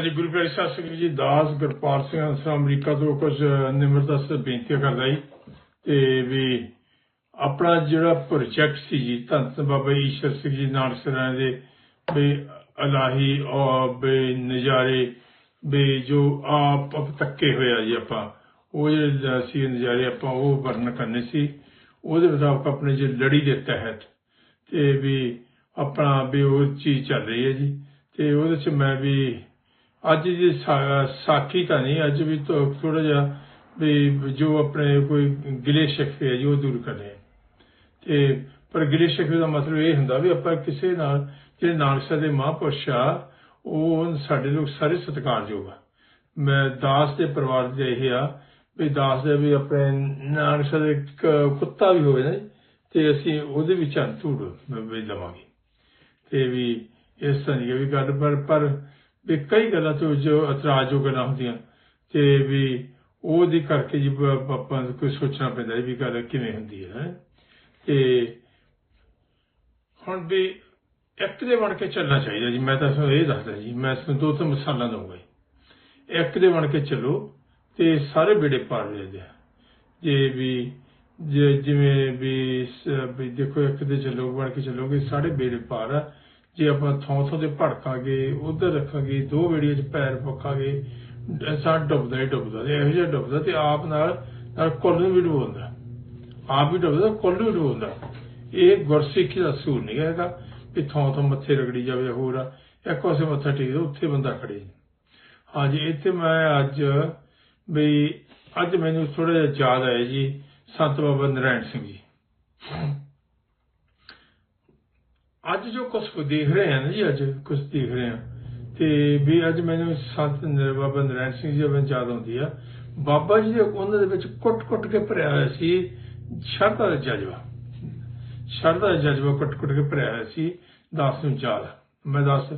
ਅੱਜ ਗੁਰੂ ਪਿਆਰੇ ਸਾਹਿਬ ਸਿੰਘ ਜੀ। ਦਾਸ ਗੁਰਪਾਲ ਸਿੰਘ ਹੰਸਾ ਅਮਰੀਕਾ ਤੋਂ ਕੁਝ ਨਿਮਰਤਾ ਸੇ ਬੇਨਤੀ ਕਰਦਾ ਜੀ ਤੇ ਵੀ ਆਪਣਾ ਜਿਹੜਾ ਪ੍ਰੋਜੈਕਟ ਸੀ ਜੀ, ਧੰਨ ਬਾਬਾ ਈਸ਼ਰ ਸਿੰਘ ਜੀ ਨਾਨਕ ਸਰਾਂ ਦੇ, ਵੀ ਇਲਾਹੀ ਔਰ ਵੀ ਨਜ਼ਾਰੇ, ਵੀ ਜੋ ਆਪ ਆਪ ਤੱਕੇ ਹੋਇਆ ਜੀ ਆਪਾਂ, ਉਹ ਜਿਹੜੇ ਸੀ ਨਜ਼ਾਰੇ ਆਪਾਂ ਉਹ ਵਰਣਨ ਕਰਨੇ ਸੀ। ਉਹਦੇ ਮੁਤਾਬਕ ਆਪਣੇ ਜੇ ਲੜੀ ਦੇ ਤਹਿਤ ਤੇ ਵੀ ਆਪਣਾ ਵੀ ਉਹ ਚੀਜ਼ ਚੱਲ ਰਹੀ ਹੈ ਜੀ। ਤੇ ਉਹਦੇ ਚ ਮੈਂ ਵੀ ਅੱਜ ਦੀ ਸਾ- ਸਾਖੀ ਤਾਂ ਨਹੀਂ ਅੱਜ ਵੀ ਥੋੜਾ ਜਿਹਾ ਵੀ ਜੋ ਆਪਣੇ ਕੋਈ ਗਿਲੇ ਸ਼ਿਕਵੇ ਹੈ ਜੀ ਉਹ ਦੂਰ ਕਰਨੇ ਤੇ ਪਰ ਗਿਲੇ ਸ਼ਿਕਵੇ ਦਾ ਮਤਲਬ ਇਹ ਹੁੰਦਾ ਵੀ ਆਪਾਂ ਕਿਸੇ ਨਾਲ ਜਿਹੜੇ ਨਾਨਕ ਸਾਹਿਬ ਦੇ ਮਹਾਂਪੁਰਸ਼ ਆ ਉਹ ਸਾਡੇ ਲੋਕ ਸਾਰੇ ਸਤਿਕਾਰਯੋਗ ਆ। ਮੈਂ ਦਾਸ ਦੇ ਪਰਿਵਾਰ ਦੇ ਇਹ ਆ ਵੀ ਦਾਸ ਦੇ ਵੀ ਆਪਣੇ ਨਾਨਕ ਸਾਹਿਬ ਦੇ ਇੱਕ ਕੁੱਤਾ ਵੀ ਹੋਵੇ ਨਾ ਜੀ, ਤੇ ਅਸੀਂ ਉਹਦੇ ਵਿੱਚ ਧੂੜ ਵੀ ਲਵਾਂਗੇ। ਤੇ ਵੀ ਇਸ ਤਰ੍ਹਾਂ ਦੀ ਵੀ ਗੱਲ ਪਰ ਪਰ ਵੀ ਕਈ ਗੱਲਾਂ ਤੋਂ ਜੋ ਇਤਰਾਜ਼ਯੋਗ ਗੱਲਾਂ ਹੁੰਦੀਆਂ। ਤੇ ਵੀ ਉਹਦੇ ਕਰਕੇ ਜੀ ਆਪਾਂ ਨੂੰ ਕੋਈ ਸੋਚਣਾ ਪੈਂਦਾ ਵੀ ਗੱਲ ਕਿਵੇਂ ਹੁੰਦੀ ਹੈ ਤੇ ਹੁਣ ਵੀ ਇੱਕ ਦੇ ਬਣ ਕੇ ਚੱਲਣਾ ਚਾਹੀਦਾ ਜੀ, ਮੈਂ ਤਾਂ ਤੁਹਾਨੂੰ ਇਹ ਦੱਸਦਾ ਜੀ, ਮੈਂ ਤੁਹਾਨੂੰ ਦੋ ਤਿੰਨ ਮਿਸਾਲਾਂ ਦਊਂਗਾ ਜੀ। ਇੱਕ ਦੇ ਬਣ ਕੇ ਚੱਲੋ ਤੇ ਸਾਰੇ ਬੇੜੇ ਪਾਰ ਲੈਂਦੇ ਆ। ਜੇ ਵੀ ਜਿਵੇਂ ਵੀ ਵੀ ਦੇਖੋ ਇੱਕ ਦੇ ਚੱਲੋ ਬਣ ਕੇ ਚੱਲੋਗੇ, ਸਾਰੇ ਬੇੜੇ ਪਾਰ ਆ। ਜੇ ਆਪਾਂ ਥੋਂ ਥੋਂ ਦੇ ਭੜਕਾਂਗੇ, ਉਧਰ ਰੱਖਾਂਗੇ, ਦੋ ਵੇੜੀਆਂ 'ਚ ਪੈਰ ਪੱਕਾਂਗੇ ਸਾ ਡੁੱਬਦਾ ਹੀ ਡੁੱਬਦਾ ਤੇ ਇਹੋ ਜਿਹਾ ਡੁੱਬਦਾ ਤੇ ਆਪ ਨਾਲ ਨਾਲ ਕੁੱਲ ਨੂੰ ਵੀ ਡੁੱਬਦਾ। ਆਪ ਵੀ ਡੁੱਬਦਾ, ਕੁੱਲ ਨੂੰ ਵੀ ਡੁੱਬਦਾ। ਇਹ ਗੁਰਸਿੱਖੀ ਦਾ ਸੂਰ ਨਹੀਂ ਹੈਗਾ ਵੀ ਥੋਂ ਥੋਂ ਮੱਥੇ ਰਗੜੀ ਜਾਵੇ ਹੋਰ ਆ ਇੱਕ ਪਾਸੇ ਮੱਥਾ ਟੇਕਦਾ ਉੱਥੇ ਬੰਦਾ ਖੜੇ। ਹਾਂਜੀ, ਇੱਥੇ ਮੈਂ ਅੱਜ ਵੀ, ਅੱਜ ਮੈਨੂੰ ਥੋੜਾ ਜਿਹਾ ਯਾਦ ਆਇਆ ਜੀ, ਸੰਤ ਬਾਬਾ ਨਰਾਇਣ ਸਿੰਘ ਜੀ। ਅੱਜ ਜੋ ਕੁਝ ਦੇਖ ਰਹੇ ਹਾਂ ਨਾ ਜੀ ਅੱਜ ਕੁਝ ਦੇਖ ਰਹੇ ਹਾਂ, ਤੇ ਵੀ ਅੱਜ ਮੈਨੂੰ ਸੰਤ ਨ- ਬਾਬਾ ਨਰਾਇਣ ਸਿੰਘ ਜੀ ਦੀ ਯਾਦ ਆਉਂਦੀ ਆ। ਬਾਬਾ ਜੀ ਦੇ ਉਹਨਾਂ ਦੇ ਵਿੱਚ ਕੁੱਟ-ਕੁੱਟ ਕੇ ਭਰਿਆ ਹੋਇਆ ਸੀ ਸ਼ਰਧਾ ਦਾ ਜਜ਼ਬਾ। ਸ਼ਰਧਾ ਦਾ ਜਜ਼ਬਾ ਕੁੱਟ-ਕੁੱਟ ਕੇ ਭਰਿਆ ਹੋਇਆ ਸੀ ਦਾਸ ਨੂੰ ਯਾਦ। ਮੈਂ ਦੱਸ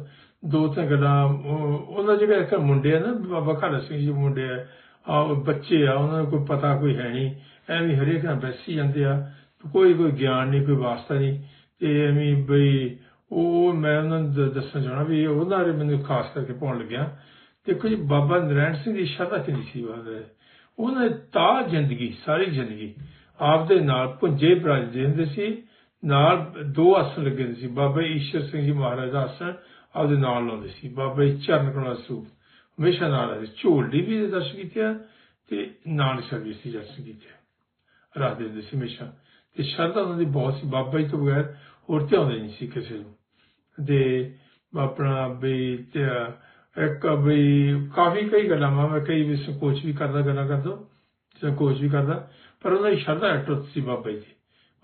ਦੋ ਤਿੰਨ ਗੱਲਾਂ, ਉਹ- ਉਹਨਾਂ ਜਿਹੜੇ ਇੱਕ ਮੁੰਡੇ ਆ ਨਾ, ਬਾਬਾ ਖਾਲਸਾ ਸਿੰਘ ਜੀ ਮੁੰਡੇ ਆ ਆ ਉਹ ਬੱਚੇ ਆ, ਉਹਨਾਂ ਨੂੰ ਕੋਈ ਪਤਾ ਕੋਈ ਹੈ ਨਹੀਂ, ਐਵੇਂ ਹਰੇਕ ਨਾਲ ਬੈਸੀ ਜਾਂਦੇ ਆ ਕੋਈ ਕੋਈ ਗਿਆਨ ਨਹੀਂ, ਕੋਈ ਵਾਸਤਾ ਨਹੀਂ। ਤੇ ਐਵੇਂ ਬਈ ਉਹ ਮੈਂ ਉਹਨਾਂ ਨੂੰ ਦੱਸਣਾ ਚਾਹਣਾ ਵੀ ਉਹਨਾਂ ਬਾਰੇ ਮੈਨੂੰ ਖਾਸ ਕਰਕੇ ਪਾਉਣ ਲੱਗਿਆ। ਦੇਖੋ ਜੀ, ਬਾਬਾ ਨਰਾਇਣ ਸਿੰਘ ਦੀ ਸ਼ਰਧਾ ਕਿੰਨੀ ਸੀ ਬਾਬਾ ਉਹਨਾਂ ਦੀ ਤਾਂ ਜ਼ਿੰਦਗੀ, ਸਾਰੀ ਜ਼ਿੰਦਗੀ ਆਪ ਦੇ ਨਾਲ ਪੁੰਜੇ ਬਰਾਜਦੇ ਹੁੰਦੇ ਸੀ, ਨਾਲ ਦੋ ਆਸਣ ਲੱਗੇ ਹੁੰਦੇ ਸੀ। ਬਾਬਾ ਈਸ਼ਰ ਸਿੰਘ ਜੀ ਮਹਾਰਾਜ ਦਾ ਆਸਣ ਆਪਦੇ ਨਾਲ ਲਾਉਂਦੇ ਸੀ। ਬਾਬਾ ਜੀ ਚਰਨ ਕਮਲ ਸੂਪ ਹਮੇਸ਼ਾ ਨਾਲ ਆਦੇ ਝੋਲਡੀ ਵੀ ਦੇ ਦਰਸ਼ਨ ਕੀਤੇ ਤੇ ਨਾਨਕ ਸਾਹਿਬ ਜੀ ਦੇ ਦਰਸ਼ਨ ਕੀਤੇ ਆ। ਰੱਖਦੇ ਸੀ ਹਮੇਸ਼ਾ। ਤੇ ਸ਼ਰਧਾ ਉਹਨਾਂ ਦੀ ਬਹੁਤ ਸੀ। ਬਾਬਾ ਜੀ ਤੋਂ ਬਗੈਰ ਹੋਰ ਧਿਆਉਂਦੇ ਨਹੀਂ ਸੀ ਕਿਸੇ ਨੂੰ। ਤੇ ਆਪਣਾ ਵੀ ਇੱਕ ਵੀ ਕਾਫੀ ਕਈ ਗੱਲਾਂ ਵਾਂ, ਮੈਂ ਕਈ ਵੀ ਸੰਕੋਚ ਵੀ ਕਰਦਾ ਗੱਲਾਂ ਕਰਦਾ ਸੰਕੋਚ ਵੀ ਕਰਦਾ ਪਰ ਉਹਨਾਂ ਦੀ ਸ਼ਰਧਾ ਅਟੁੱਟ ਸੀ ਬਾਬਾ ਜੀ ਦੀ।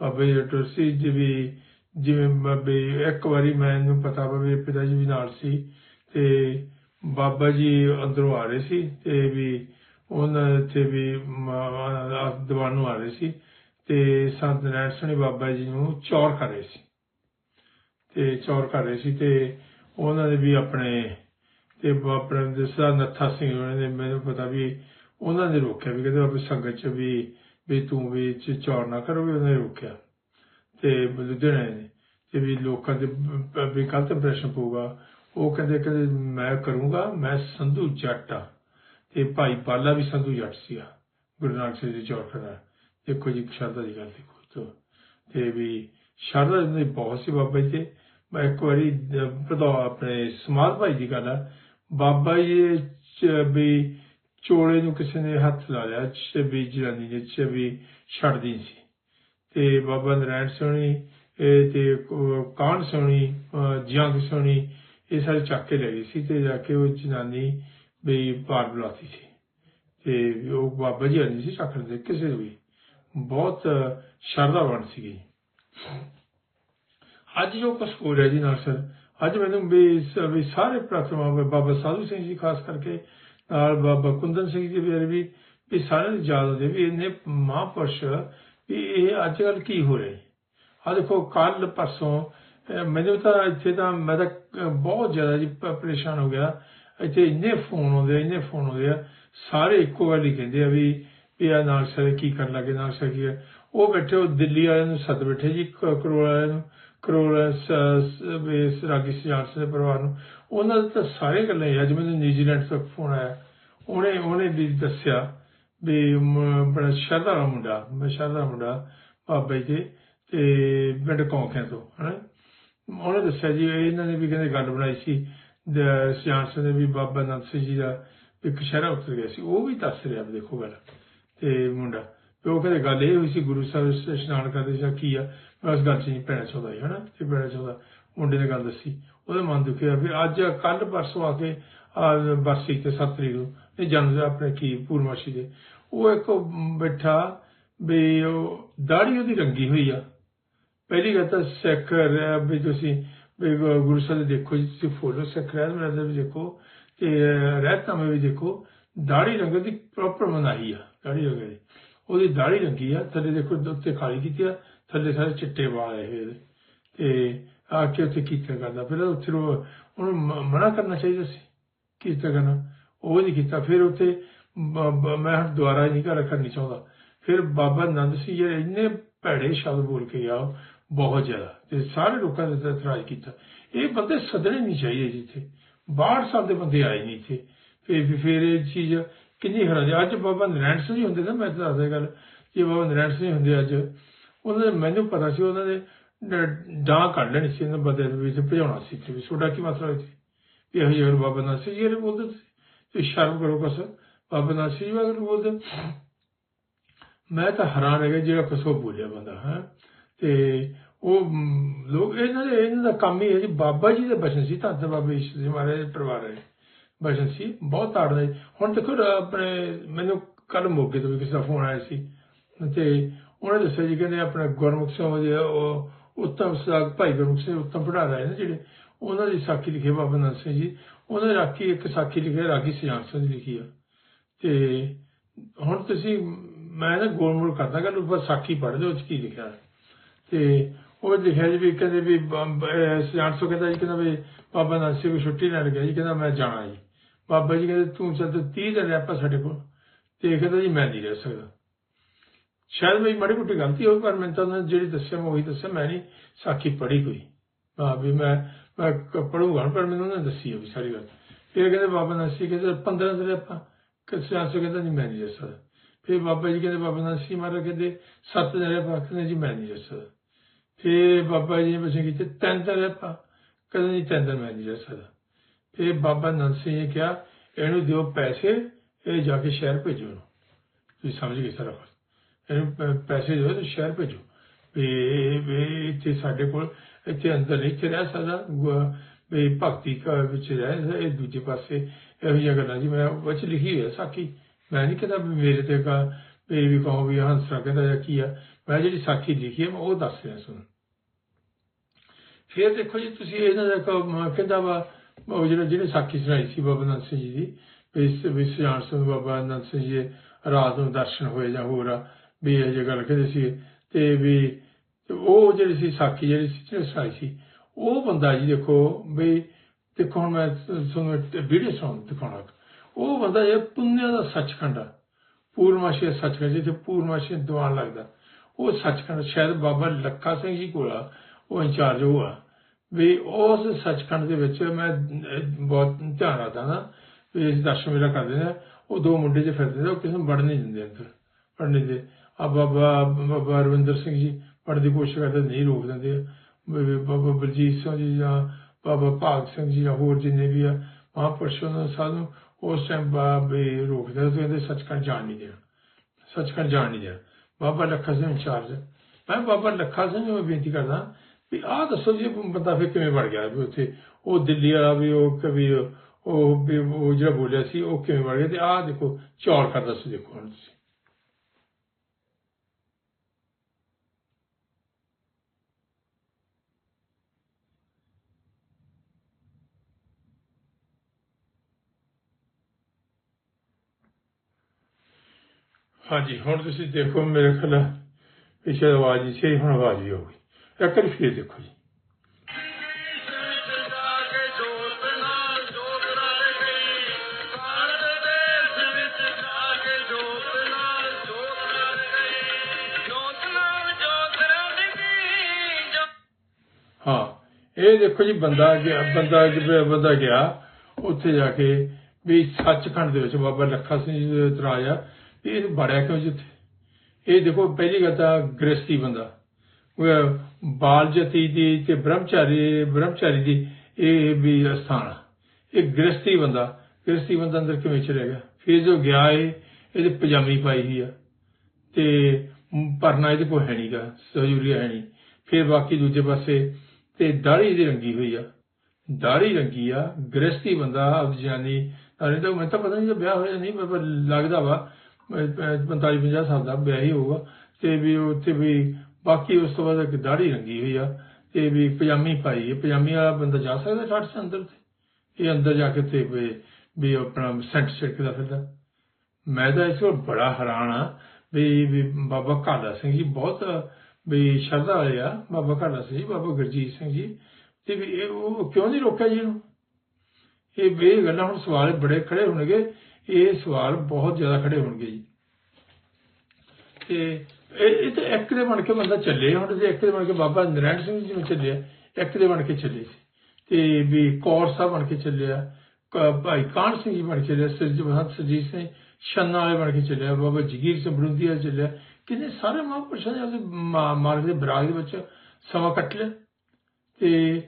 ਬਾਬਾ ਜੀ ਅਟੁੱਟ ਸੀ ਜਿਵੇਂ ਜਿਵੇਂ ਬਾਬੇ ਇੱਕ ਵਾਰੀ ਮੈਨੂੰ ਪਤਾ ਵਾ ਮੇਰੇ ਪਿਤਾ ਜੀ ਵੀ ਨਾਲ ਸੀ ਤੇ ਬਾਬਾ ਜੀ ਅੰਦਰੋਂ ਆ ਰਹੇ ਸੀ ਤੇ ਵੀ ਉਹਨਾਂ ਇੱਥੇ ਵੀ ਮ- ਦੀਵਾਨ ਨੂੰ ਆ ਰਹੇ ਸੀ ਤੇ ਸੰਤ ਨਰੈਣ ਸਿੰਘ ਬਾਬਾ ਜੀ ਨੂੰ ਚੌਰ ਕਰ ਰਹੇ ਸੀ। ਤੇ ਚੌਰ ਕਰ ਰਹੇ ਸੀ ਤੇ ਉਹਨਾਂ ਦੇ ਵੀ ਆਪਣੇ ਤੇ ਆਪਣੇ ਜਿਸਦਾ ਨੱਥਾ ਸਿੰਘ ਉਹਨਾਂ ਨੇ ਮੈਨੂੰ ਪਤਾ ਵੀ ਉਹਨਾਂ ਨੇ ਰੋਕਿਆ ਵੀ ਕਹਿੰਦੇ ਆਪਣੀ ਸੰਗਤ ਚ ਵੀ ਵੀ ਤੂੰ ਵੀ ਚ- ਚੌਰ ਨਾ ਕਰੋਗੇ ਉਹਨਾਂ ਨੇ ਰੋਕਿਆ। ਤੇ ਲੁਧਿਆਣੇ ਨੇ ਤੇ ਵੀ ਲੋਕਾਂ ਦੇ ਵੀ ਗਲਤ ਇੰਪ੍ਰੈਸ਼ਨ ਪਊਗਾ। ਉਹ ਕਹਿੰਦੇ ਕਹਿੰਦੇ ਮੈਂ ਕਰੂੰਗਾ, ਮੈਂ ਸੰਧੂ ਜੱਟ ਆ। ਤੇ ਭਾਈ ਪਾਲਾ ਵੀ ਸੰਧੂ ਜੱਟ ਸੀਗਾ, ਗੁਰੂ ਨਾਨਕ ਸਿੰਘ ਦੀ ਚੌਰ ਕਰਨਾ। ਦੇਖੋ ਜੀ, ਸ਼ਰਧਾ ਦੀ ਗੱਲ ਦੇਖੋ ਤੇ ਵੀ ਸ਼ਰਧਾ ਦੀ ਬਹੁਤ ਸੀ ਬਾਬਾ ਜੀ ਤੇ। ਮੈਂ ਇੱਕ ਵਾਰੀ ਪਤਾ ਆਪਣੇ ਸਮਾਧ ਭਾਈ ਦੀ ਗੱਲ ਆ। ਬਾਬਾ ਜੀ ਚ ਵੀ ਚੋਲੇ ਨੂੰ ਕਿਸੇ ਨੇ ਹੱਥ ਲਾ ਲਿਆ ਚ ਵੀ ਜਨਾਨੀ ਨੇ ਚ ਵੀ ਛੱਡਦੀ ਸੀ। ਤੇ ਬਾਬਾ ਨਰਾਇਣ ਸੋਣੀ ਤੇ ਕਾਹਨ ਸੋਣੀ ਜੰਗ ਸੋਣੀ, ਇਹ ਸਾਰੇ ਚੱਕ ਕੇ ਲੈ ਗਈ ਸੀ ਤੇ ਜਾ ਕੇ ਉਹ ਜਨਾਨੀ ਵੀ ਪਾਰ ਬੁਲਾਤੀ ਸੀ। ਤੇ ਉਹ ਬਾਬਾ ਜੀ ਨਹੀਂ ਸੀ ਚੱਕ ਦੇ ਕਿਸੇ ਨੂੰ ਵੀ। ਬਹੁਤ ਸ਼ਰਧਾਵਾਨ ਸੀਗੀ ਅੱਜ ਜੋ ਕੁਛ ਹੋ ਰਿਹਾ ਜੀ ਨਾਲ ਸਰ, ਅੱਜ ਮੈਨੂੰ ਵੀ ਸਾਰੇ ਪ੍ਰਾਤਮਾ ਬਾਬਾ ਸਾਧੂ ਸਿੰਘ ਜੀ, ਖਾਸ ਕਰਕੇ ਨਾਲ ਬਾਬਾ ਕੁੰਦਨ ਸਿੰਘ ਜੀ ਵੀ ਵੀ ਵੀ ਸਾਰਿਆਂ ਨੂੰ ਯਾਦ ਆਉਂਦੀ ਵੀ ਇਹਨੇ ਮਹਾਂਪੁਰਸ਼ ਵੀ ਇਹ ਅੱਜ ਕੱਲ ਕੀ ਹੋ ਰਿਹਾ। ਆ ਦੇਖੋ ਕੱਲ ਪਰਸੋਂ ਮੈਨੂੰ ਤਾਂ ਇੱਥੇ ਤਾਂ ਮੈਂ ਤਾਂ ਬਹੁਤ ਜ਼ਿਆਦਾ ਜੀ ਪਰੇਸ਼ਾਨ ਹੋ ਗਿਆ। ਇੱਥੇ ਇੰਨੇ ਫੋਨ ਆਉਂਦੇ ਇੰਨੇ ਫੋਨ ਆਉਂਦੇ ਆ, ਸਾਰੇ ਇੱਕੋ ਗੱਲ ਹੀ ਕਹਿੰਦੇ ਆ ਵੀ ਵੀ ਆ ਨਾਲ ਸਾਰੇ ਕੀ ਕਰਨ ਲੱਗੇ, ਨਾਲ ਸਾਰੇ ਕੀ ਕਰ- ਉਹ ਬੈਠੇ ਉਹ ਦਿੱਲੀ ਵਾਲਿਆਂ ਨੂੰ, ਸੱਦ ਬੈਠੇ ਜੀ, ਕ- ਕਰੋੜ ਵਾਲਿਆਂ ਨੂੰ। ਕਰੋੜ ਸ- ਰਾਗੀ ਸਿਆਣਸ ਦੇ ਪਰਿਵਾਰ ਨੂੰ। ਉਹਨਾਂ ਦੇ ਤਾਂ ਸਾਰੇ ਗੱਲਾਂ ਹੀ ਅੱਜ ਮੈਨੂੰ ਨਿਊਜ਼ੀਲੈਂਡ ਤੋਂ ਫੋਨ ਆਇਆ। ਉਹਨੇ ਉਹਨੇ ਵੀ ਦੱਸਿਆ ਵੀ ਮ- ਬੜਾ ਸ਼ਰਧਾ ਦਾ ਮੁੰਡਾ ਮੈਂ ਸ਼ਰਧਾ ਦਾ ਮੁੰਡਾ ਬਾਬਾ ਜੀ ਦੇ, ਤੇ ਪਿੰਡ ਕੌਂਕਿਆਂ ਤੋਂ, ਹਨਾ। ਉਹਨੇ ਦੱਸਿਆ ਜੀ, ਇਹਨਾਂ ਨੇ ਵੀ ਕਹਿੰਦੇ ਗੱਲ ਬਣਾਈ ਸੀ। ਸਿਆਣਸ ਨੇ ਵੀ ਬਾਬਾ ਨੰਦ ਸਿੰਘ ਜੀ ਦਾ ਇੱਕ ਸ਼ਹਿਰਾ ਉਤਰ ਗਿਆ ਸੀ। ਉਹ ਵੀ ਦੱਸ ਰਿਹਾ ਵੀ ਦੇਖੋ ਗੱਲ। ਤੇ ਮੁੰਡਾ ਤੇ ਉਹ ਕਹਿੰਦੇ ਗੱਲ ਇਹ ਹੋਈ ਸੀ, ਗੁਰੂ ਸਾਹਿਬ ਇਸ਼ਨਾਨ ਕਰਦੇ ਜਾਂ ਕੀ ਆ? ਮੈਂ ਉਸ ਗੱਲ 'ਚ ਨਹੀਂ ਪੈਣਾ ਚਾਹੁੰਦਾ ਸੀ, ਹਨਾ? ਤੇ ਪੈਣਾ ਚਾਹੁੰਦਾ ਮੁੰਡੇ ਨੇ ਗੱਲ ਦੱਸੀ। ਉਹਦਾ ਮਨ ਦੁਖਿਆ ਫਿਰ ਅੱਜ ਕੱਲ ਪਰਸੋਂ ਆ ਕੇ ਆ ਬਰਸੀ ਤੇ 7 ਤਰੀਕ ਨੂੰ ਇਹ ਜਨਮ ਆਪਣੇ ਕੀ, ਪੂਰਨਮਾਸ਼ੀ ਦੇ। ਉਹ ਇੱਕ ਬੈਠਾ, ਵੀ ਉਹ ਦਾੜੀ ਉਹਦੀ ਰੰਗੀ ਹੋਈ ਆ। ਪਹਿਲੀ ਗੱਲ ਤਾਂ ਸਿੱਖ ਵੀ ਤੁਸੀਂ, ਵੀ ਗੁਰੂ ਸਾਹਿਬ ਦੇਖੋ ਜੀ, ਤੁਸੀਂ ਫੋਟੋ ਸਿੱਖ ਰਹਿਤ ਮਰਦੇ ਵੀ ਦੇਖੋ, ਤੇ ਰਹਿਤ ਰਹਿਤਨਾਮੇ ਵੀ ਦੇਖੋ ਦਾੜੀ ਰੰਗ ਦੀ ਪ੍ਰੋਪਰ ਮਨਾਹੀ ਆ ਦਾੜੀ ਰੰਗ ਦੀ। ਉਹਦੀ ਦਾੜੀ ਰੰਗੀ ਆ, ਥੱਲੇ ਦੇਖੋ ਉੱਤੇ ਕਾਲੀ ਕੀਤੀ ਆ, ਥੱਲੇ ਸਾਰੇ ਚਿੱਟੇ ਵਾਲ ਆਏ ਤੇ ਆ ਕੇ ਉੱਥੇ ਕੀਤਾ ਕਰਦਾ ਫਿਰ ਉੱਥੇ ਉਹਨੂੰ ਮਨਾ ਕਰਨਾ ਚਾਹੀਦਾ ਸੀ। ਕੀਤਾ ਕਰਨਾ? ਉਹ ਨਹੀਂ ਕੀਤਾ। ਫਿਰ ਉੱਥੇ ਮੈਂ ਹੁਣ ਦੁਬਾਰਾ ਨਹੀਂ ਘਰ ਕਰਨੀ ਚਾਹੁੰਦਾ। ਫਿਰ ਬਾਬਾ ਨੰਦ ਸਿੰਘ ਜੀ ਇੰਨੇ ਭੈੜੇ ਸ਼ਬਦ ਬੋਲ ਕੇ ਆ ਬਹੁਤ ਜ਼ਿਆਦਾ। ਤੇ ਸਾਰੇ ਲੋਕਾਂ ਨੇ ਤੇ ਇਤਰਾਜ਼ ਕੀਤਾ। ਇਹ ਬੰਦੇ ਸੱਦਣੇ ਨਹੀਂ ਚਾਹੀਦੇ ਜਿੱਥੇ 62 ਸਾਲ ਦੇ ਬੰਦੇ ਆਏ ਨਹੀਂ ਇੱਥੇ। ਫਿਰ ਫਿਰ ਇਹ ਚੀਜ਼ ਕਿੰਨੀ ਹੈਰਾਨੀ ਅੱਜ ਬਾਬਾ ਨਰੈਣ ਸਿੰਘ ਜੀ ਹੁੰਦੇ ਨਾ, ਮੈਂ ਤਾਂ ਦੱਸਦਾ ਗੱਲ ਜੇ ਬਾਬਾ ਨਰੈਣ ਸਿੰਘ ਹੁੰਦੇ ਅੱਜ, ਉਹਨਾਂ ਦੇ ਮੈਨੂੰ ਪਤਾ ਸੀ, ਉਹਨਾਂ ਨੇ ਡਾਂ ਕੱਢ ਲੈਣੀ ਸੀ ਇਹਨਾਂ ਬੰਦੇ ਨੂੰ ਵਿੱਚ ਭਜਾਉਣਾ ਸੀ ਤੇ ਵੀ। ਤੁਹਾਡਾ ਕੀ ਮਤਲਬ ਸੀ ਵੀ ਇਹੋ ਜਿਹੇ ਬਾਬਾ ਨਰੈਣ ਸਿੰਘ ਜੀ ਇਹ ਬੋਲਦੇ ਤੁਸੀਂ? ਤੇ ਸ਼ਰਮ ਕਰੋ ਕਸ ਬਾਬਾ ਨਰੈਣ ਸਿੰਘ ਜੀ ਵਗੈਰਾ ਬੋਲਦੇ? ਮੈਂ ਤਾਂ ਹੈਰਾਨ ਰਹਿ ਗਿਆ ਜਿਹੜਾ ਕਸੋ ਬੋਲਿਆ ਬੰਦਾ, ਹੈ। ਤੇ ਉਹ ਲੋਕ ਇਹਨਾਂ ਦੇ, ਇਹਨਾਂ ਦਾ ਕੰਮ ਹੀ ਹੈ ਜੀ, ਬਾਬਾ ਜੀ ਦੇ ਬਚਨ ਸੀ ਤਾਂ ਬਾਬਾ ਈਸ਼ਵਰ ਜੀ ਮਹਾਰਾਜ ਦੇ ਪਰਿਵਾਰ ਹੈ ਬਚਨ ਸੀ ਬਹੁਤ ਤਾੜਦਾ ਜੀ ਹੁਣ ਦੇਖੋ ਰ- ਆਪਣੇ ਮੈਨੂੰ ਕੱਲ ਮੋਗੇ ਤੋਂ ਵੀ ਕਿਸੇ ਦਾ ਫੋਨ ਆਇਆ ਸੀ ਤੇ ਉਹਨੇ ਦੱਸਿਆ ਜੀ ਕਹਿੰਦੇ ਆਪਣੇ ਗੁਰਮੁਖ ਸਿੰਘ ਜੀ ਉਹ ਉੱਤਮ ਸਾਗ ਭਾਈ ਗੁਰਮੁਖ ਸਿੰਘ ਉੱਤਮ ਪੜਾਦਾ ਹੈ ਨਾ ਜਿਹੜੇ ਉਹਨਾਂ ਦੀ ਸਾਖੀ ਲਿਖੇ ਬਾਬਾ ਨੰਦ ਸਿੰਘ ਜੀ। ਉਹਨਾਂ ਨੇ ਰਾਖੀ ਇੱਕ ਸਾਖੀ ਲਿਖੀ ਹੈ, ਰਾਖੀ ਸਿਆਣ ਸਿੰਘ ਦੀ ਲਿਖੀ ਆ। ਤੇ ਹੁਣ ਤੁਸੀਂ ਮੈਂ ਨਾ ਗੋਲਮੋਲ ਕਰਦਾ ਗੱਲ ਉੱਪਰ ਸਾਖੀ ਪੜ੍ਹਦੇ ਉਹ ਚ ਕੀ ਲਿਖਿਆ ਹੈ। ਤੇ ਉਹ ਲਿਖਿਆ ਜੀ ਵੀ ਕਹਿੰਦੇ ਵੀ ਸਿਆਣ ਕਹਿੰਦਾ ਜੀ ਕਹਿੰਦਾ ਵੀ ਬਾਬਾ ਨੰਦ ਸਿੰਘ ਛੁੱਟੀ ਲੈਣ ਗਿਆ ਜੀ ਕਹਿੰਦਾ ਮੈਂ ਜਾਣਾ ਜੀ। ਬਾਬਾ ਜੀ ਕਹਿੰਦੇ, ਤੂੰ ਚੱਲ 30 ਦਿਨ ਰਹਿ ਆਪਾਂ ਸਾਡੇ ਕੋਲ ਤੇ ਕਹਿੰਦਾ ਜੀ ਮੈਂ ਨਹੀਂ ਰਹਿ ਸਕਦਾ। ਸ਼ਾਇਦ ਮੇਰੀ ਮਾੜੀ ਮੋਟੀ ਗਲਤੀ ਹੋਈ ਪਰ ਮੈਂ ਤਾਂ ਉਹਨਾਂ ਨੇ ਜਿਹੜੀ ਦੱਸਿਆ, ਮੈਂ ਉਹੀ ਦੱਸਿਆ, ਮੈਂ ਨਹੀਂ ਸਾਖੀ ਪੜ੍ਹੀ ਕੋਈ। ਹਾਂ ਵੀ ਮੈਂ ਮੈਂ ਪੜੂਗਾ ਪਰ ਮੈਨੂੰ ਉਹਨਾਂ ਨੇ ਦੱਸੀ ਹੋਈ ਸਾਰੀ ਗੱਲ। ਫਿਰ ਕਹਿੰਦੇ ਬਾਬਾ ਨਾਸੀ ਕਹਿੰਦੇ 15 ਦਿਨ ਆਪਾਂ ਕਿਸੇ ਆਸੋ ਕਹਿੰਦਾ, ਨਹੀਂ, ਮੈਂ ਨਹੀਂ ਰਹਿ ਸਕਦਾ। ਫਿਰ ਬਾਬਾ ਜੀ ਕਹਿੰਦੇ, ਬਾਬਾ ਨਾਸੀ ਮਹਾਰਾਜ ਕਹਿੰਦੇ 7 ਦਿਨ ਆਪਾਂ ਕਹਿੰਦੇ, ਜੀ, ਮੈਂ ਨਹੀਂ ਰਹਿ ਸਕਦਾ। ਫਿਰ ਬਾਬਾ ਜੀ ਨੇ ਬਚਨ ਕੀਤੇ, ਤਿੰਨ ਦਿਨ ਆਪਾਂ ਕਹਿੰਦੇ, ਨਹੀਂ, ਤਿੰਨ ਦਿਨ ਮੈਂ ਨਹੀਂ ਰਹਿ ਸਕਦਾ ਬਾਬਾ ਨੰਦ ਸਿੰਘ ਨੇ ਕਿਹਾ, ਇਹਨੂੰ ਦਿਓ ਪੈਸੇ, ਇਹ ਜਾ ਕੇ ਸ਼ਹਿਰ ਭੇਜੋ ਇਹਨੂੰ। ਤੁਸੀਂ ਸਮਝ ਗਏ ਸਾਰਾ ਕੁਛ? ਇਹਨੂੰ ਪੈਸੇ ਦਿਓ ਤੇ ਸ਼ਹਿਰ ਭੇਜੋ। ਵੀ ਇੱਥੇ ਸਾਡੇ ਕੋਲ, ਇੱਥੇ ਅੰਦਰ ਨਹੀਂ ਇੱਥੇ ਰਹਿ ਸਕਦਾ। ਵੀ ਭਗਤੀ ਘਰ ਵਿੱਚ ਰਹਿ ਇਹ ਦੂਜੇ ਪਾਸੇ ਇਹੋ ਜਿਹੀਆਂ ਗੱਲਾਂ ਜੀ, ਮੈਂ ਵਿੱਚ ਲਿਖੀ ਹੋਈ ਹੈ ਸਾਖੀ। ਮੈਂ ਨਹੀਂ ਕਹਿੰਦਾ ਮੇਰੇ ਤੇ ਕਾ, ਵੀ ਵੀ ਕਹੋ ਵੀ ਹੰਸਰਾ ਕਹਿੰਦਾ ਜਾਂ ਕੀ ਆ। ਮੈਂ ਜਿਹੜੀ ਸਾਖੀ ਲਿਖੀ ਹੈ ਮੈਂ ਉਹ ਦੱਸ ਰਿਹਾ ਸੁਣ ਫਿਰ ਦੇਖੋ ਜੀ, ਤੁਸੀਂ ਇਹਨਾਂ ਦਾ ਕਹਿੰਦਾ ਵਾ ਉਹ ਜਿਹੜੇ ਜਿਹੜੇ ਸਾਖੀ ਸੁਣਾਈ ਸੀ ਬਾਬਾ ਨੰਦ ਸਿੰਘ ਜੀ ਦੀ ਇਸ ਵੀ ਸਿਆਣ ਸਿੰਘ ਬਾਬਾ ਨੰਦ ਸਿੰਘ ਜੀ ਰਾਤ ਨੂੰ ਦਰਸ਼ਨ ਹੋਏ ਜਾਂ ਹੋਰ ਵੀ ਇਹ ਜਿਹੀ ਗੱਲ ਕਹਿੰਦੇ ਸੀ ਤੇ ਵੀ ਉਹ ਜਿਹੜੀ ਸੀ ਸਾਖੀ ਜਿਹੜੀ ਸੀ ਸੁਣਾਈ ਸੀ, ਉਹ ਬੰਦਾ ਜੀ ਦੇਖੋ ਵੀ ਦੇਖੋ ਹੁਣ ਮੈਂ ਤੁਹਾਨੂੰ ਵੀਡੀਓ ਸੁਣ, ਦਿਖਾਉਣਾ। ਉਹ ਬੰਦਾ ਇਹ ਪੁੰਨਿਆ ਦਾ ਸੱਚਖੰਡ ਆ। ਪੂਰਨਮਾਸ਼ੀ ਦਾ ਸੱਚਖੰਡ, ਜਿੱਥੇ ਪੂਰਨਮਾਸ਼ੀ ਦੀਵਾਨ ਲੱਗਦਾ। ਉਹ ਸੱਚਖੰਡ ਸ਼ਾਇਦ ਬਾਬਾ ਲੱਖਾ ਸਿੰਘ ਜੀ ਕੋਲ ਆ, ਉਹ ਇੰਚਾਰਜ ਉਹ ਆ। ਵੀ ਉਸ ਸੱਚਖੰਡ ਦੇ ਵਿੱਚ ਮੈਂ ਬਹੁਤ ਧਿਆਨ ਰੱਖਦਾ ਨਾ ਵੀ ਦਰਸ਼ਨ ਮੇਰਾ ਕਰਦੇ ਨੇ ਉਹ ਦੋ ਮੁੰਡੇ ਜੇ ਫਿਰਦੇ ਨੇ ਉਹ ਕਿਸੇ ਨੂੰ ਵੜਨ ਨਹੀਂ ਦਿੰਦੇ ਅੰਦਰ, ਵੜਨ ਨਹੀਂ ਆ ਬਾਬਾ ਬਾਬਾ ਰਵਿੰਦਰ ਸਿੰਘ ਜੀ ਪੜ੍ਹਨ ਦੀ ਕੋਸ਼ਿਸ਼ ਕਰਦੇ, ਨਹੀਂ ਰੋਕ ਦਿੰਦੇ। ਬਾਬਾ ਬਲਜੀਤ ਸਿੰਘ ਜੀ ਜਾਂ ਬਾਬਾ ਭਾਗ ਸਿੰਘ ਜੀ ਜਾਂ ਹੋਰ ਜਿੰਨੇ ਵੀ ਆ, ਮਹਾਂਪੁਰਸ਼ਾਂ ਨੂੰ ਸਾਨੂੰ ਉਸ ਟਾਈਮ ਬਾਬੇ ਰੋਕਦੇ ਤੇ ਕਹਿੰਦੇ ਸੱਚਖੰਡ ਜਾਣ ਨਹੀਂ ਦੇਣਾ। ਸੱਚਖੰਡ ਜਾਣ ਨਹੀਂ ਦੇਣਾ। ਬਾਬਾ ਲੱਖਾ ਸਿੰਘ ਇੰਚਾਰਜ ਮੈਂ ਬਾਬਾ ਲੱਖਾ ਸਿੰਘ ਨੂੰ ਬੇਨਤੀ ਕਰਦਾ ਵੀ ਆਹ ਦੱਸੋ ਜੀ ਇਹ ਬੰਦਾ ਫਿਰ ਕਿਵੇਂ ਵੜ ਗਿਆ? ਵੀ ਉੱਥੇ ਉਹ ਦਿੱਲੀ ਵਾਲਾ ਵੀ, ਉਹ ਕਵੀ ਉਹ ਵੀ, ਉਹ ਜਿਹੜਾ ਬੋਲਿਆ ਸੀ, ਉਹ ਕਿਵੇਂ ਵੜ ਗਿਆ? ਤੇ ਆਹ ਦੇਖੋ, ਚੌਲ ਕਰਦਾ ਸੀ ਦੇਖੋ ਹੁਣ ਤੁਸੀਂ। ਹਾਂਜੀ, ਹੁਣ ਤੁਸੀਂ ਦੇਖੋ, ਮੇਰੇ ਖਿਆਲ ਪਿੱਛੇ ਆਵਾਜ਼ ਨਹੀਂ ਸੀ ਹੁਣ ਆਵਾਜ਼ ਵੀ ਹੋ ਗਈ। ਇੱਕ ਵਾਰੀ ਫਿਰ ਦੇਖੋ ਜੀ। ਹਾਂ, ਇਹ ਦੇਖੋ ਜੀ ਬੰਦਾ ਗਿਆ ਬੰਦਾ ਗਿਆ ਬੰਦਾ ਗਿਆ, ਉੱਥੇ ਜਾ ਕੇ ਵੀ ਸੱਚਖੰਡ ਦੇ ਵਿੱਚ ਬਾਬਾ ਲੱਖਾ ਸਿੰਘ ਜੀ ਦੇ ਇਤਰਾਜ਼ ਆ ਵੀ ਇਹ ਬੜਿਆ ਕਿਉਂ ਜਿੱਥੇ ਇਹ ਦੇਖੋ, ਪਹਿਲੀ ਗੱਲ ਤਾਂ ਗ੍ਰਸਤੀ ਬੰਦਾ। ਬਾਲ ਜਤੀ ਦੀ ਤੇ ਬ੍ਰਹਮਚਾਰੀ ਬ੍ਰਹਮਚਾਰੀ ਦੀ ਇਹ ਵੀ ਸਥਾਨ ਇਹ ਗ੍ਰਸਤੀ ਬੰਦਾ ਗ੍ਰਸਤੀ ਬੰਦਾ ਅੰਦਰ ਕਿਵੇਂ ਚਲੇ ਗਿਆ? ਫਿਰ ਜੋ ਗਿਆ ਏ ਇਹਦੇ ਪਜਾਮੀ ਪਾਈ ਹੋਈ ਆ। ਤੇ ਪਰਨਾ ਇਹਦੇ ਕੋਲ ਹੈ ਨਹੀਂਗਾ ਸਹਜੂਰੀ ਹੈ ਨਹੀਂ ਫਿਰ ਬਾਕੀ ਦੂਜੇ ਪਾਸੇ ਤੇ ਦਾੜੀ ਦੀ ਰੰਗੀ ਹੋਈ ਆ। ਦਾੜੀ ਰੰਗੀ ਆ ਗ੍ਰਸਤੀ ਬੰਦਾ ਅਬਜਾਨੀ ਅਰੇ ਤਾਂ ਮੈਨੂੰ ਤਾਂ ਪਤਾ ਨਹੀਂ ਜੇ ਵਿਆਹ ਹੋਇਆ ਨਹੀਂ, ਪਰ ਲੱਗਦਾ ਵਾ। 45 50 ਸਾਲ ਦਾ ਵਿਆਹ ਹੀ ਹੋਊਗਾ। ਤੇ ਵੀ ਉੱਥੇ ਵੀ ਬਾਕੀ ਉਸ ਤੋਂ ਬਾਅਦ ਇੱਕ ਦਾੜੀ ਰੰਗੀ ਹੋਈ ਆ, ਤੇ ਵੀ ਪਜਾਮੀ ਪਾਈ ਹੈ ਪਜਾਮੀ ਵਾਲਾ ਬੰਦਾ ਜਾ ਸਕਦਾ ਠੱਠ ਸੇ ਅੰਦਰ ਤੇ ਇਹ ਅੰਦਰ ਜਾ ਕੇ ਤੇ ਵੀ ਵੀ ਆਪਣਾ ਸੈਂਟ ਛਿੜਕਦਾ ਫਿਰਦਾ? ਮੈਂ ਤਾਂ ਇਸ ਤੋਂ ਬੜਾ ਹੈਰਾਨ ਆ ਵੀ ਵੀ ਬਾਬਾ ਕਾਲਾ ਸਿੰਘ ਜੀ ਬਹੁਤ, ਵੀ ਸ਼ਰਧਾ ਵਾਲੇ ਆ। ਬਾਬਾ ਕਾਲਾ ਸਿੰਘ ਜੀ, ਬਾਬਾ ਗੁਰਜੀਤ ਸਿੰਘ ਜੀ। ਤੇ ਵੀ ਇਹ ਉਹ ਕਿਉਂ ਨਹੀਂ ਰੋਕਿਆ ਜੀ ਇਹਨੂੰ? ਇਹ ਵੀ ਗੱਲਾਂ ਹੁਣ ਸਵਾਲ ਬੜੇ ਖੜੇ ਹੋਣਗੇ। ਇਹ ਸਵਾਲ ਬਹੁਤ ਜ਼ਿਆਦਾ ਖੜੇ ਹੋਣਗੇ ਜੀ। ਤੇ ਇਹ ਇਹ ਤਾਂ ਇੱਕ ਦੇ ਬਣ ਕੇ ਬੰਦਾ ਚੱਲੇ, ਹੁਣ ਜੇ ਇੱਕ ਦੇ ਬਣ ਕੇ ਬਾਬਾ ਨਰੈਣ ਸਿੰਘ ਜੀ ਨੂੰ ਚੱਲਿਆ, ਇੱਕ ਦੇ ਬਣ ਕੇ ਚੱਲੇ ਸੀ। ਤੇ ਵੀ ਕੌਰ ਸਾਹਿਬ ਬਣ ਕੇ ਚੱਲਿਆ ਭਾਈ ਕਾਹਨ ਸਿੰਘ ਜੀ ਬਣ ਕੇ ਚੱਲਿਆ ਸਰਜ ਮਹੰਤ ਸਰਜੀਤ ਸਿੰਘ, ਛੰਨਾ ਵਾਲੇ ਬਣ ਕੇ ਚੱਲਿਆ, ਬਾਬਾ ਜਗੀਰ ਸਿੰਘ ਬੜੁੰਦੀਆ ਚੱਲਿਆ। ਕਿੰਨੇ ਸਾਰੇ ਮਹਾਂਪੁਰਸ਼ਾਂ ਨੇ ਉਹਦੇ ਮਾ- ਮਾਰਗ ਦੇ ਬਰਾਗ ਦੇ ਵਿੱਚ ਸਮਾਂ ਕੱਟ ਲਿਆ। ਤੇ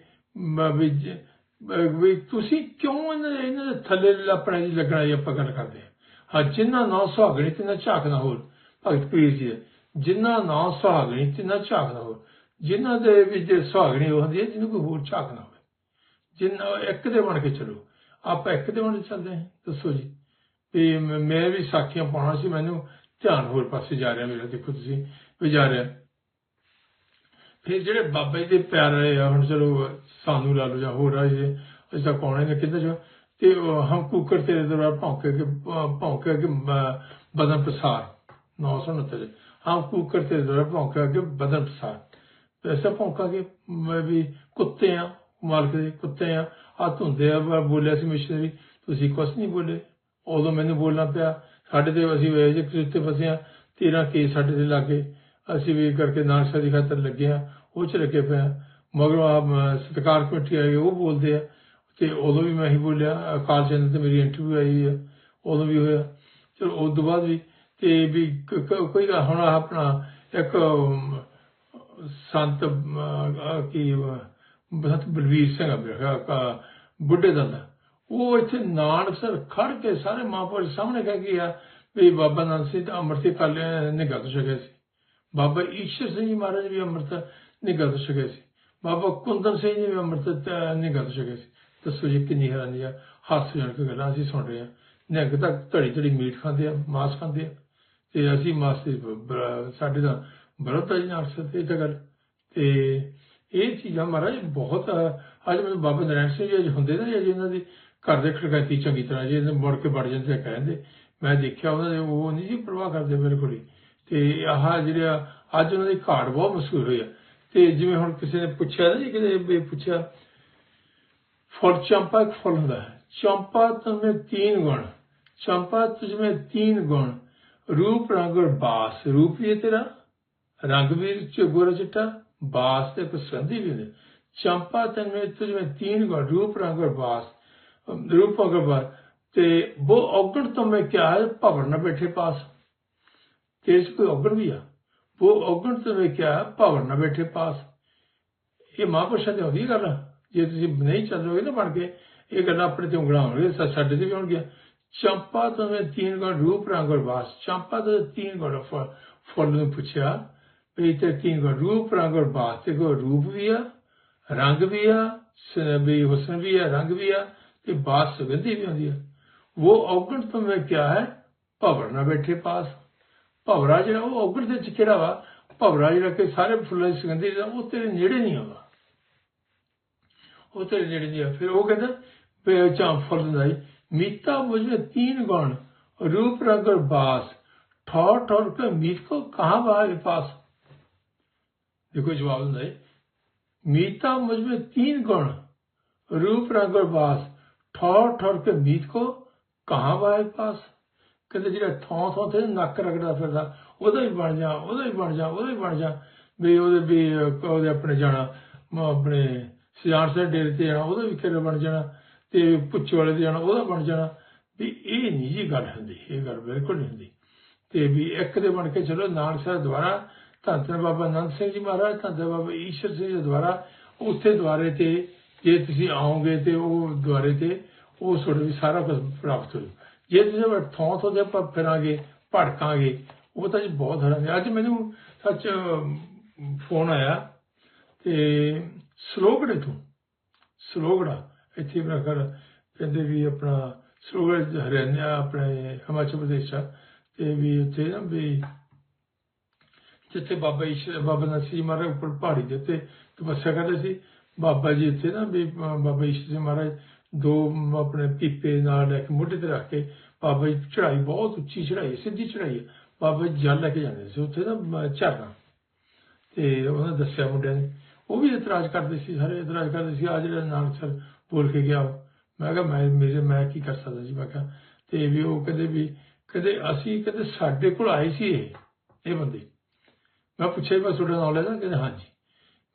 ਵੀ ਤੁਸੀਂ ਕਿਉਂ ਇਹਨਾਂ ਦੇ ਇਹਨਾਂ ਦੇ ਥੱਲੇ ਆਪਣੇ ਜੀ ਲੱਗਣਾ ਜੀ ਆਪਾਂ ਗੱਲ ਕਰਦੇ ਹਾਂ। ਹਾਂ ਜਿਨ੍ਹਾਂ ਨਾਂ ਸੁਹਾਗਣੀ ਤੇ ਨਾ ਝਾਕਣਾ ਹੋਰ ਭਗਤ ਪੀਰ ਜੀ ਦੇ। ਜਿਨ੍ਹਾਂ ਨਾਂ ਸੁਹਾਗਣੀ ਤੇ ਨਾ ਝਾਕਣਾ ਹੋਰ ਜਿਨ੍ਹਾਂ ਦੇ ਵਿੱਚ ਜੇ ਸੁਹਾਗਣੀ ਉਹ ਹੁੰਦੀ ਹੈ, ਜਿਹਨੂੰ ਕੋਈ ਹੋਰ ਝਾਕਣਾ ਹੋਵੇ। ਜਿੰਨਾ ਇੱਕ ਦੇ ਬਣ ਕੇ ਚਲੋ। ਆਪਾਂ ਇੱਕ ਦੇ ਬਣ ਕੇ ਚੱਲਦੇ ਹਾਂ, ਦੱਸੋ ਜੀ। ਤੇ ਮੈਂ ਵੀ ਸਾਖੀਆਂ ਪਾਉਣਾ ਸੀ, ਮੈਨੂੰ ਧਿਆਨ ਹੋਰ ਪਾਸੇ ਜਾ ਰਿਹਾ ਮੇਰਾ, ਦੇਖੋ ਤੁਸੀਂ, ਵੀ ਜਾ ਰਿਹਾ। ਫਿਰ ਜਿਹੜੇ ਬਾਬਾ ਜੀ ਦੇ ਪਿਆਰੇ ਆ, ਹੁਣ ਚਲੋ, ਸਾਨੂੰ ਲਾ ਲਓ ਜਾਂ ਹੋਰ ਆ ਜੀ, ਅਸੀਂ ਤਾਂ ਨੇ ਕਿੱਧਰ ਜੋ ਤੇ ਹਮ ਕੁੱਕਰ ਤੇਰੇ ਦਰਬਾਰ ਭੌਂਕੇ ਕੇ ਭੌਂਕੇ ਕੇ ਬ- ਬਦਨ ਪਸਾਰ 969 ਹਮ ਕੁੱਕਰ ਤੇਰੇ ਦਰਬਾਰ ਭੌਂਕੇ ਕੇ ਬਦਨ ਪਸਾਰ ਐਸਾ ਭੌਂਕਾ ਮੈਂ ਵੀ ਕੁੱਤੇ ਆ ਮਾਲਕ ਦੇ ਕੁੱਤੇ ਆ ਆ ਧੁੰਦੇ ਆ ਬ- ਬੋਲਿਆ ਸੀ ਮਿਸ਼ਨਰੀ ਤੁਸੀਂ ਕੁਛ ਨਹੀਂ ਬੋਲੇ ਉਦੋਂ ਮੈਨੂੰ ਬੋਲਣਾ ਪਿਆ ਸਾਡੇ ਤੇ ਅਸੀਂ ਵੇ ਕਿਤੇ ਫਸੇ ਆ 13 ਕੇਸ ਸਾਡੇ ਤੇ ਲੱਗੇ ਅਸੀਂ ਵੀ ਕਰਕੇ ਨਾਨਕ ਦੀ ਖਾਤਰ ਲੱਗੇ ਆ ਉਹ ਚ ਲੱਗੇ ਪਏ ਆ ਮਗਰੋਂ ਆ ਸਤਕਾਰ ਕਮੇਟੀ ਆਈ ਉਹ ਬੋਲਦੇ ਆ ਤੇ ਉਦੋਂ ਵੀ ਮੈਂ ਹੀ ਬੋਲਿਆ ਅਕਾਲ ਚੰਦ ਤੇ ਮੇਰੀ ਇੰਟਰਵਿਊ ਆਈ ਆ ਉਦੋਂ ਵੀ ਹੋਇਆ ਚਲੋ ਉਸ ਤੋਂ ਬਾਅਦ ਵੀ ਤੇ ਵੀ ਕੋਈ ਹੁਣ ਆਪਣਾ ਇੱਕ ਸੰਤ ਕੀ ਬਹਤ ਬਲਵੀਰ ਸਿੰਘ ਆ ਬੁੱਢੇ ਦੰਦਾ ਉਹ ਇੱਥੇ ਨਾਨਕਸਰ ਖੜ ਕੇ ਸਾਰੇ ਮਹਾਂਪੁਰਸ਼ ਸਾਹਮਣੇ ਕਹਿ ਗਿਆ ਵੀ ਬਾਬਾ ਨਾਨਕ ਸਿੰਘ ਤਾਂ ਅੰਮ੍ਰਿਤ ਕਾਲ ਨਿਗਾਹ ਤੋਂ ਛਕਿਆ ਸੀ। ਬਾਬਾ ਈਸ਼ਰ ਸਿੰਘ ਜੀ ਮਹਾਰਾਜ ਵੀ ਅੰਮ੍ਰਿਤ ਨਿਗਾਹ ਤੋਂ ਛਕਿਆ ਸੀ। ਬਾਬਾ ਕੁੰਦਨ ਸਿੰਘ ਜੀ ਵੀ ਅੰਮ੍ਰਿਤ ਨਿਗਾਹ ਤੋਂ ਛਕਿਆ ਸੀ। ਦੱਸੋ ਜੀ ਕਿੰਨੀ ਹੈਰਾਨੀ ਆ ਹੱਸ ਜਾਣ ਗੱਲਾਂ ਅਸੀਂ ਸੁਣ ਰਹੇ ਹਾਂ। ਨਿੱਘ ਤੱਕ ਧੜੀ ਧੜੀ ਮੀਟ ਖਾਂਦੇ ਆ, ਮਾਸ ਖਾਂਦੇ ਆ। ਤੇ ਅਸੀਂ ਮਾਸੇ ਸਾਡੇ ਦਾ ਬਰਤ ਹੈ ਜੀ ਅਰਸ਼ਦ ਇਹ ਤਾਂ ਗੱਲ। ਤੇ ਇਹ ਚੀਜ਼ਾਂ ਮਹਾਰਾਜ ਬਹੁਤ, ਅੱਜ ਮੈਨੂੰ ਬਾਬਾ ਨਰੈਣ ਸਿੰਘ ਜੀ ਅੱਜ ਹੁੰਦੇ ਨਾ ਜੀ ਇਹਨਾਂ ਦੇ ਘਰ ਦੇ ਖੜਕਤੀ ਚੰਗੀ ਤਰ੍ਹਾਂ ਜੀ, ਇਹਨਾਂ ਮੁੜ ਕੇ ਵੜ ਜਾਂਦੇ ਆ ਕਹਿੰਦੇ ਮੈਂ ਦੇਖਿਆ ਉਹਨਾਂ ਦੇ, ਉਹ ਨਹੀਂ ਜੀ ਪ੍ਰਵਾਹ ਕਰਦੇ ਬਿਲਕੁਲ ਹੀ। ਤੇ ਆਹ ਜਿਹੜਾ ਅੱਜ ਉਹਨਾਂ ਦੀ ਘਾਟ ਬਹੁਤ ਮਸ਼ਹੂਰ ਹੋਈ ਆ। ਤੇ ਜਿਵੇਂ ਹੁਣ ਕਿਸੇ ਨੇ ਪੁੱਛਿਆ ਨਾ ਜੀ, ਕਿਤੇ ਵੀ ਪੁੱਛਿਆ, ਫੁੱਲ ਚੰਪਾ ਇੱਕ ਫੁੱਲ ਹੁੰਦਾ ਹੈ। ਚੰਪਾ ਤੁਮੇ ਤੀਨ ਗੁਣ, ਚੰਪਾ ਤੁਝਮੇ ਤੀਨ ਗੁਣ ਰੂਪ ਰੰਗ ਔਰ ਬਾਸ ਰੂਪ ਵੀ ਤੇਰਾ, ਰੰਗ ਵੀ ਚ ਗੋਰਾ ਬਾਸ ਤੇ ਕੁਛ ਵੀ ਹੁੰਦੇ ਚੰਪਾ ਤਨਵੇਂ ਤੁਝ ਮੈਂ ਤੀਨ ਗੁਣ, ਰੂਪ ਰੰਗ ਔਰ ਬਾਸ ਰੂਪ ਔਰ ਬਾਸ, ਤੇ ਉਹ ਔਗਣ ਤੋਂ ਮੈਂ ਕਿਹਾ ਭਵਨ ਨਾ ਬੈਠੇ ਪਾਸ। ਤੇਰੇ ਚ ਕੋਈ ਔਗਣ ਵੀ ਆ? ਉਹ ਔਗਣ ਤੋਂ ਮੈਂ ਕਿਹਾ ਭਵਨ ਨਾ ਬੈਠੇ ਪਾਸ। ਇਹ ਮਹਾਂਪੁਰਸ਼ਾਂ ਦੀ ਹੁੰਦੀ ਗੱਲ। ਜੇ ਤੁਸੀਂ ਨਹੀਂ ਚੱਲੋਗੇ ਨਾ ਬਣ ਕੇ ਇਹ ਗੱਲਾਂ ਆਪਣੇ ਤੇ ਉਂਗਲਾਂ ਹੋਣਗੀਆਂ ਸਾਡੇ ਤੇ ਵੀ ਹੋਣਗੀਆਂ। ਚੰਪਾ ਤੋਂ ਮੈਂ ਤੀਨ ਗੁਣ ਰੂਪ ਰੰਗ ਔਰ ਬਾਸ ਚੰਪਾ ਤੋਂ ਤੀਨ ਗੁਣ ਫੁੱਲ ਨੂੰ ਪੁੱਛਿਆ ਵੀ ਤੇ ਤੀਨ ਗੁਣ ਰੂਪ ਰੰਗ ਔਰ ਬਾਸ ਤੇ ਕੋ ਰੂਪ ਵੀ ਆ ਰੰਗ ਵੀ ਆ ਵੀ ਹੁਸਨ ਵੀ ਆ ਰੰਗ ਵੀ ਆ ਤੇ ਬਾਸ ਸੁਗੰਧੀ ਵੀ ਹੁੰਦੀ ਆ ਉਹ ਔਗਣ ਤੋਂ ਮੈਂ ਕਿਹਾ ਹੈ ਭਵਰ ਨਾ ਬੈਠੇ ਪਾਸ ਭਵਰਾ ਜਿਹੜਾ ਉਹ ਔਗਣ ਦੇ ਵਿੱਚ ਕਿਹੜਾ ਵਾ ਭਵਰਾ ਜਿਹੜਾ ਕਿ ਸਾਰੇ ਫੁੱਲਾਂ ਦੀ ਸੁਗੰਧੀ ਦਾ ਉਹ ਤੇਰੇ ਨੇੜੇ ਨਹੀਂ ਆਉਂਦਾ ਉਹ ਤੇਰੇ ਨੇੜੇ ਨਹੀਂ ਆ ਫਿਰ ਉਹ ਕਹਿੰਦਾ ਵੀ ਚਾਂ ਫੁੱਲ ਦਿੰਦਾ ਜੀ ਮੀਤਾ ਮੁਝ में तीन गुण रूप रंग और बास ठौर ठौर के मीत को कहाँ बाहर पास देखो जवाब दिंदा है मीता मुझ में तीन गुण रूप रंग और बास ठौर ठौर के मीत को कहाँ बाहर पास ਕਹਿੰਦੇ ਜਿਹੜਾ ਥੋਂ ਥੋਂ ਤੇ ਨੱਕ ਰਗੜਦਾ ਫਿਰਦਾ ਉਹਦਾ ਹੀ ਬਣ ਜਾ ਉਹਦਾ ਹੀ ਬਣ ਜਾ ਉਹਦਾ ਹੀ ਬਣ ਜਾ ਵੀ ਉਹਦੇ ਵੀ ਅਹ, ਉਹਦੇ ਆਪਣੇ ਜਾਣਾ ਮ- ਆਪਣੇ ਸਿਆਣ ਸਾਹਿਬ ਡੇਰੇ ਤੇ ਜਾਣਾ ਉਹਦਾ ਵੀ ਕਿਹੜਾ ਬਣ ਜਾਣਾ ਤੇ ਪੁੱਛ ਵਾਲੇ ਦੇ ਜਾਣਾ, ਉਹਦਾ ਬਣ ਜਾਣਾ ਵੀ ਇਹ ਨਹੀਂ ਜੀ ਗੱਲ ਹੁੰਦੀ, ਇਹ ਗੱਲ ਬਿਲਕੁਲ ਨਹੀਂ ਹੁੰਦੀ। ਤੇ ਵੀ ਇੱਕ ਦੇ ਬਣ ਕੇ ਚਲੋ ਨਾਨਕ ਸਾਹਿਬ ਦੁਆਰਾ ਧੰਨ ਧੰਨ ਬਾਬਾ ਆਨੰਦ ਸਿੰਘ ਜੀ ਮਹਾਰਾਜ ਧੰਨ ਧੰਨ ਬਾਬਾ ਈਸ਼ਰ ਸਿੰਘ ਜੀ ਦੁਆਰਾ, ਉੱਥੇ ਦੁਆਰੇ ਤੇ ਜੇ ਤੁਸੀਂ ਆਓਗੇ ਤੇ ਉਹ ਦੁਆਰੇ ਤੇ ਉਹ ਤੁਹਾਡੇ ਵੀ ਸਾਰਾ ਕੁਝ ਪ੍ਰਾਪਤ ਹੋ ਜੇ ਤੁਸੀਂ ਥੋਂ ਥੋਂ ਦੇ ਆਪਾਂ ਫਿਰਾਂਗੇ, ਭੜਕਾਂਗੇ, ਉਹ ਤਾਂ ਜੀ ਬਹੁਤ ਹਰਾਂਗੇ ਅੱਜ ਮੈਨੂੰ ਸੱਚ ਫੋਨ ਆਇਆ ਤੇ ਸਲੋਗੜੇ ਤੋਂ, ਸਲੋਗੜਾ ਇੱਥੇ ਮੇਰਾ ਘਰ ਕਹਿੰਦੇ ਵੀ ਆਪਣਾ ਸਲੋਗੜਾ ਹਰਿਆਣਾ, ਆਪਣੇ ਹਿਮਾਚਲ ਪ੍ਰਦੇਸ਼ ਆ। ਤੇ ਵੀ ਉੱਥੇ ਨਾ ਵੀ ਜਿੱਥੇ ਬਾਬਾ ਈਸ਼ਰ ਬਾਬਾ ਨਰਸਿੰਹ ਮਹਾਰਾਜ ਉੱਪਰ ਪਹਾੜੀ ਦੇ ਉੱਤੇ ਤਪੱਸਿਆ ਕਰਦੇ ਸੀ, ਬਾਬਾ ਜੀ ਇੱਥੇ ਨਾ ਵੀ ਬਾਬਾ ਈਸ਼ਰ ਜੀ ਮਹਾਰਾਜ ਦੋ ਆਪਣੇ ਪੀਪੇ ਨਾਲ ਲੈ ਕੇ ਮੋਢੇ ਤੇ ਰੱਖ ਕੇ ਬਾਬਾ ਜੀ ਚੜਾਈ ਬਹੁਤ ਉੱਚੀ ਚੜਾਈ ਸਿੱਧੀ ਚੜਾਈ ਹੈ। ਬਾਬਾ ਜੀ ਜਲ ਲੈ ਕੇ ਜਾਂਦੇ ਸੀ ਉੱਥੇ ਨਾ ਝਰਨਾ। ਤੇ ਉਹਨਾਂ ਦੱਸਿਆ ਮੁੰਡਿਆਂ ਨੇ, ਉਹ ਵੀ ਇਤਰਾਜ਼ ਕਰਦੇ ਸੀ, ਸਾਰੇ ਇਤਰਾਜ਼ ਕਰਦੇ ਸੀ, ਆ ਜਿਹੜਾ ਨਾਨਕ ਸਰ ਬੋਲ ਕੇ ਗਿਆ ਮੈਂ ਕਿਹਾ, ਮੈਂ ਮੇਰੇ ਮੈਂ ਕੀ ਕਰ ਸਕਦਾ ਜੀ? ਮੈਂ ਕਿਹਾ, ਤੇ ਵੀ ਉਹ ਕਹਿੰਦੇ ਵੀ, ਕਹਿੰਦੇ ਅਸੀਂ ਕਹਿੰਦੇ ਸਾਡੇ ਕੋਲ ਆਏ ਸੀ ਇਹ ਇਹ ਬੰਦੇ। ਮੈਂ ਪੁੱਛਿਆ ਮੈਂ ਤੁਹਾਡਾ ਨੌਲੇਜ ਹੈ ਕਹਿੰਦੇ ਹਾਂਜੀ।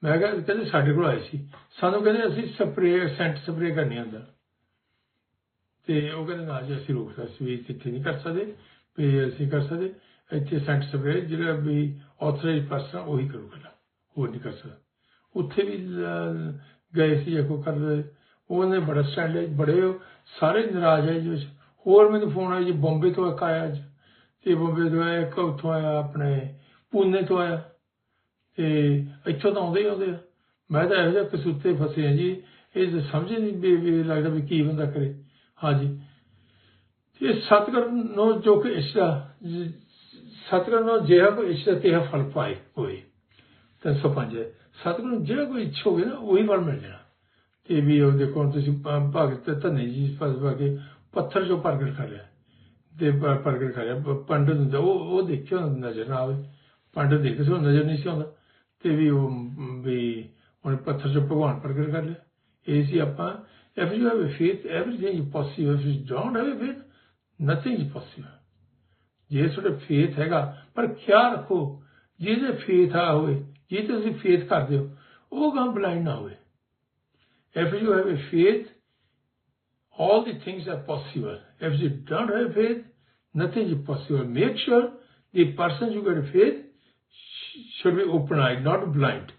ਮੈਂ ਕਿਹਾ, ਕਹਿੰਦੇ ਸਾਡੇ ਕੋਲ ਆਏ ਸੀ। ਸਾਨੂੰ ਕਹਿੰਦੇ ਅਸੀਂ ਸਪਰੇਅ ਸੈਂਟ ਸਪਰੇ ਕਰਨੀ ਹੁੰਦਾ ਤੇ ਉਹ ਕਹਿੰਦੇ, ਨਾ ਜੀ, ਅਸੀਂ ਰੋਕ ਸਕਦੇ ਵੀ ਇੱਥੇ ਨਹੀਂ ਕਰ ਸਕਦੇ। ਵੀ ਅਸੀਂ ਕਰ ਸਕਦੇ। ਇੱਥੇ ਸੈਂਟ ਸਪਰੇਅ ਜਿਹੜਾ ਵੀ ਆਥੋਰਾਈਜ਼ ਪਰਸਨ ਉਹੀ ਕਰੂਗਾ। ਹੋਰ ਨਹੀਂ ਕਰ ਸਕਦਾ। ਉੱਥੇ ਵੀ ਗਏ ਸੀ ਕੋ ਕਰਦੇ ਉਹਨੇ ਬੜਾ ਸਟੈਂਡ ਬੜੇ ਸਾਰੇ ਨਾਰਾਜ਼ ਹੈ ਜੀ ਹੋਰ ਮੈਨੂੰ ਫੋਨ ਆਇਆ ਜੀ, ਬੰਬੇ ਤੋਂ ਇੱਕ ਆਇਆ ਅੱਜ ਤੇ ਬੰਬੇ ਤੋਂ ਆਇਆ, ਇੱਕ ਉੱਥੋਂ ਆਇਆ ਆਪਣੇ ਪੂਨੇ ਤੋਂ ਆਇਆ। ਤੇ ਇੱਥੋਂ ਤਾਂ ਆਉਂਦੇ ਹੀ ਆਉਂਦੇ ਆ। ਮੈਂ ਤਾਂ ਇਹੋ ਜਿਹਾ ਕਸੂਤੇ ਫਸੇ ਆ ਜੀ। ਇਹ ਸਮਝ ਨਹੀਂ ਵੀ ਲੱਗਦਾ ਵੀ ਕੀ ਬੰਦਾ ਕਰੇ। ਹਾਂਜੀ। ਇਹ ਸਤਗੁਰ ਨੂੰ ਜੋ ਕਿ ਇਸ਼ਾ ਸਤਗੁਰ ਨੂੰ ਜਿਹੜਾ ਕੋਈ ਇਸ਼ਾ ਤੇ ਫਲ ਪਾਏ ਹੋਏ। ਤਾਂ ਸਪੰਜ ਸਤਗੁਰ ਨੂੰ ਜਿਹੜਾ ਕੋਈ ਇੱਛਾ ਹੋਵੇ ਨਾ, ਉਹੀ ਫਲ ਮਿਲ ਜਾਣਾ। ਤੇ ਵੀ ਉਹ ਦੇਖੋ ਤੁਸੀਂ ਭਗਤ ਧੰਨੇ ਜੀ ਫਸ ਫਸਵਾ ਕੇ ਪੱਥਰ ਜੋ ਪ੍ਰਗਟ ਕਰ ਲਿਆ। ਤੇ ਪ੍ਰਗਟ ਕਰ ਲਿਆ। ਪੰਡਤ ਹੁੰਦਾ, ਉਹ ਉਹ ਦੇਖਿਆ ਨਜ਼ਰ ਨਾ ਆਵੇ। ਪੰਡਤ ਦੇਖੇ ਸੋ ਨਜ਼ਰ ਨਹੀਂ ਸੀ ਆਉਂਦਾ। ਤੇ ਵੀ ਉਹ, ਵੀ ਉਹਨੇ ਪੱਥਰ ਜੋ ਭਗਵਾਨ ਪ੍ਰਗਟ ਕਰ ਲਿਆ। ਇਹ ਸੀ ਆਪਾਂ, if you have a faith, everything is possible. If you don't have a faith, nothing is possible. ਜੇ ਤੁਹਾਡੇ ਫੇਥ ਹੈਗਾ, ਪਰ ਖਿਆਲ ਰੱਖੋ, ਜਿਹਦੇ ਫੇਥ ਆ ਹੋਵੇ ਜੇ ਤੁਸੀਂ ਫੇਥ ਕਰਦੇ ਹੋ, ਉਹ ਗਾਂ ਬਲਾਈਂਡ ਨਾ ਹੋਵੇ। if you have a faith all the things are possible. If you don't have faith, nothing is possible. Make sure the person you got faith should be open-eyed, not blind.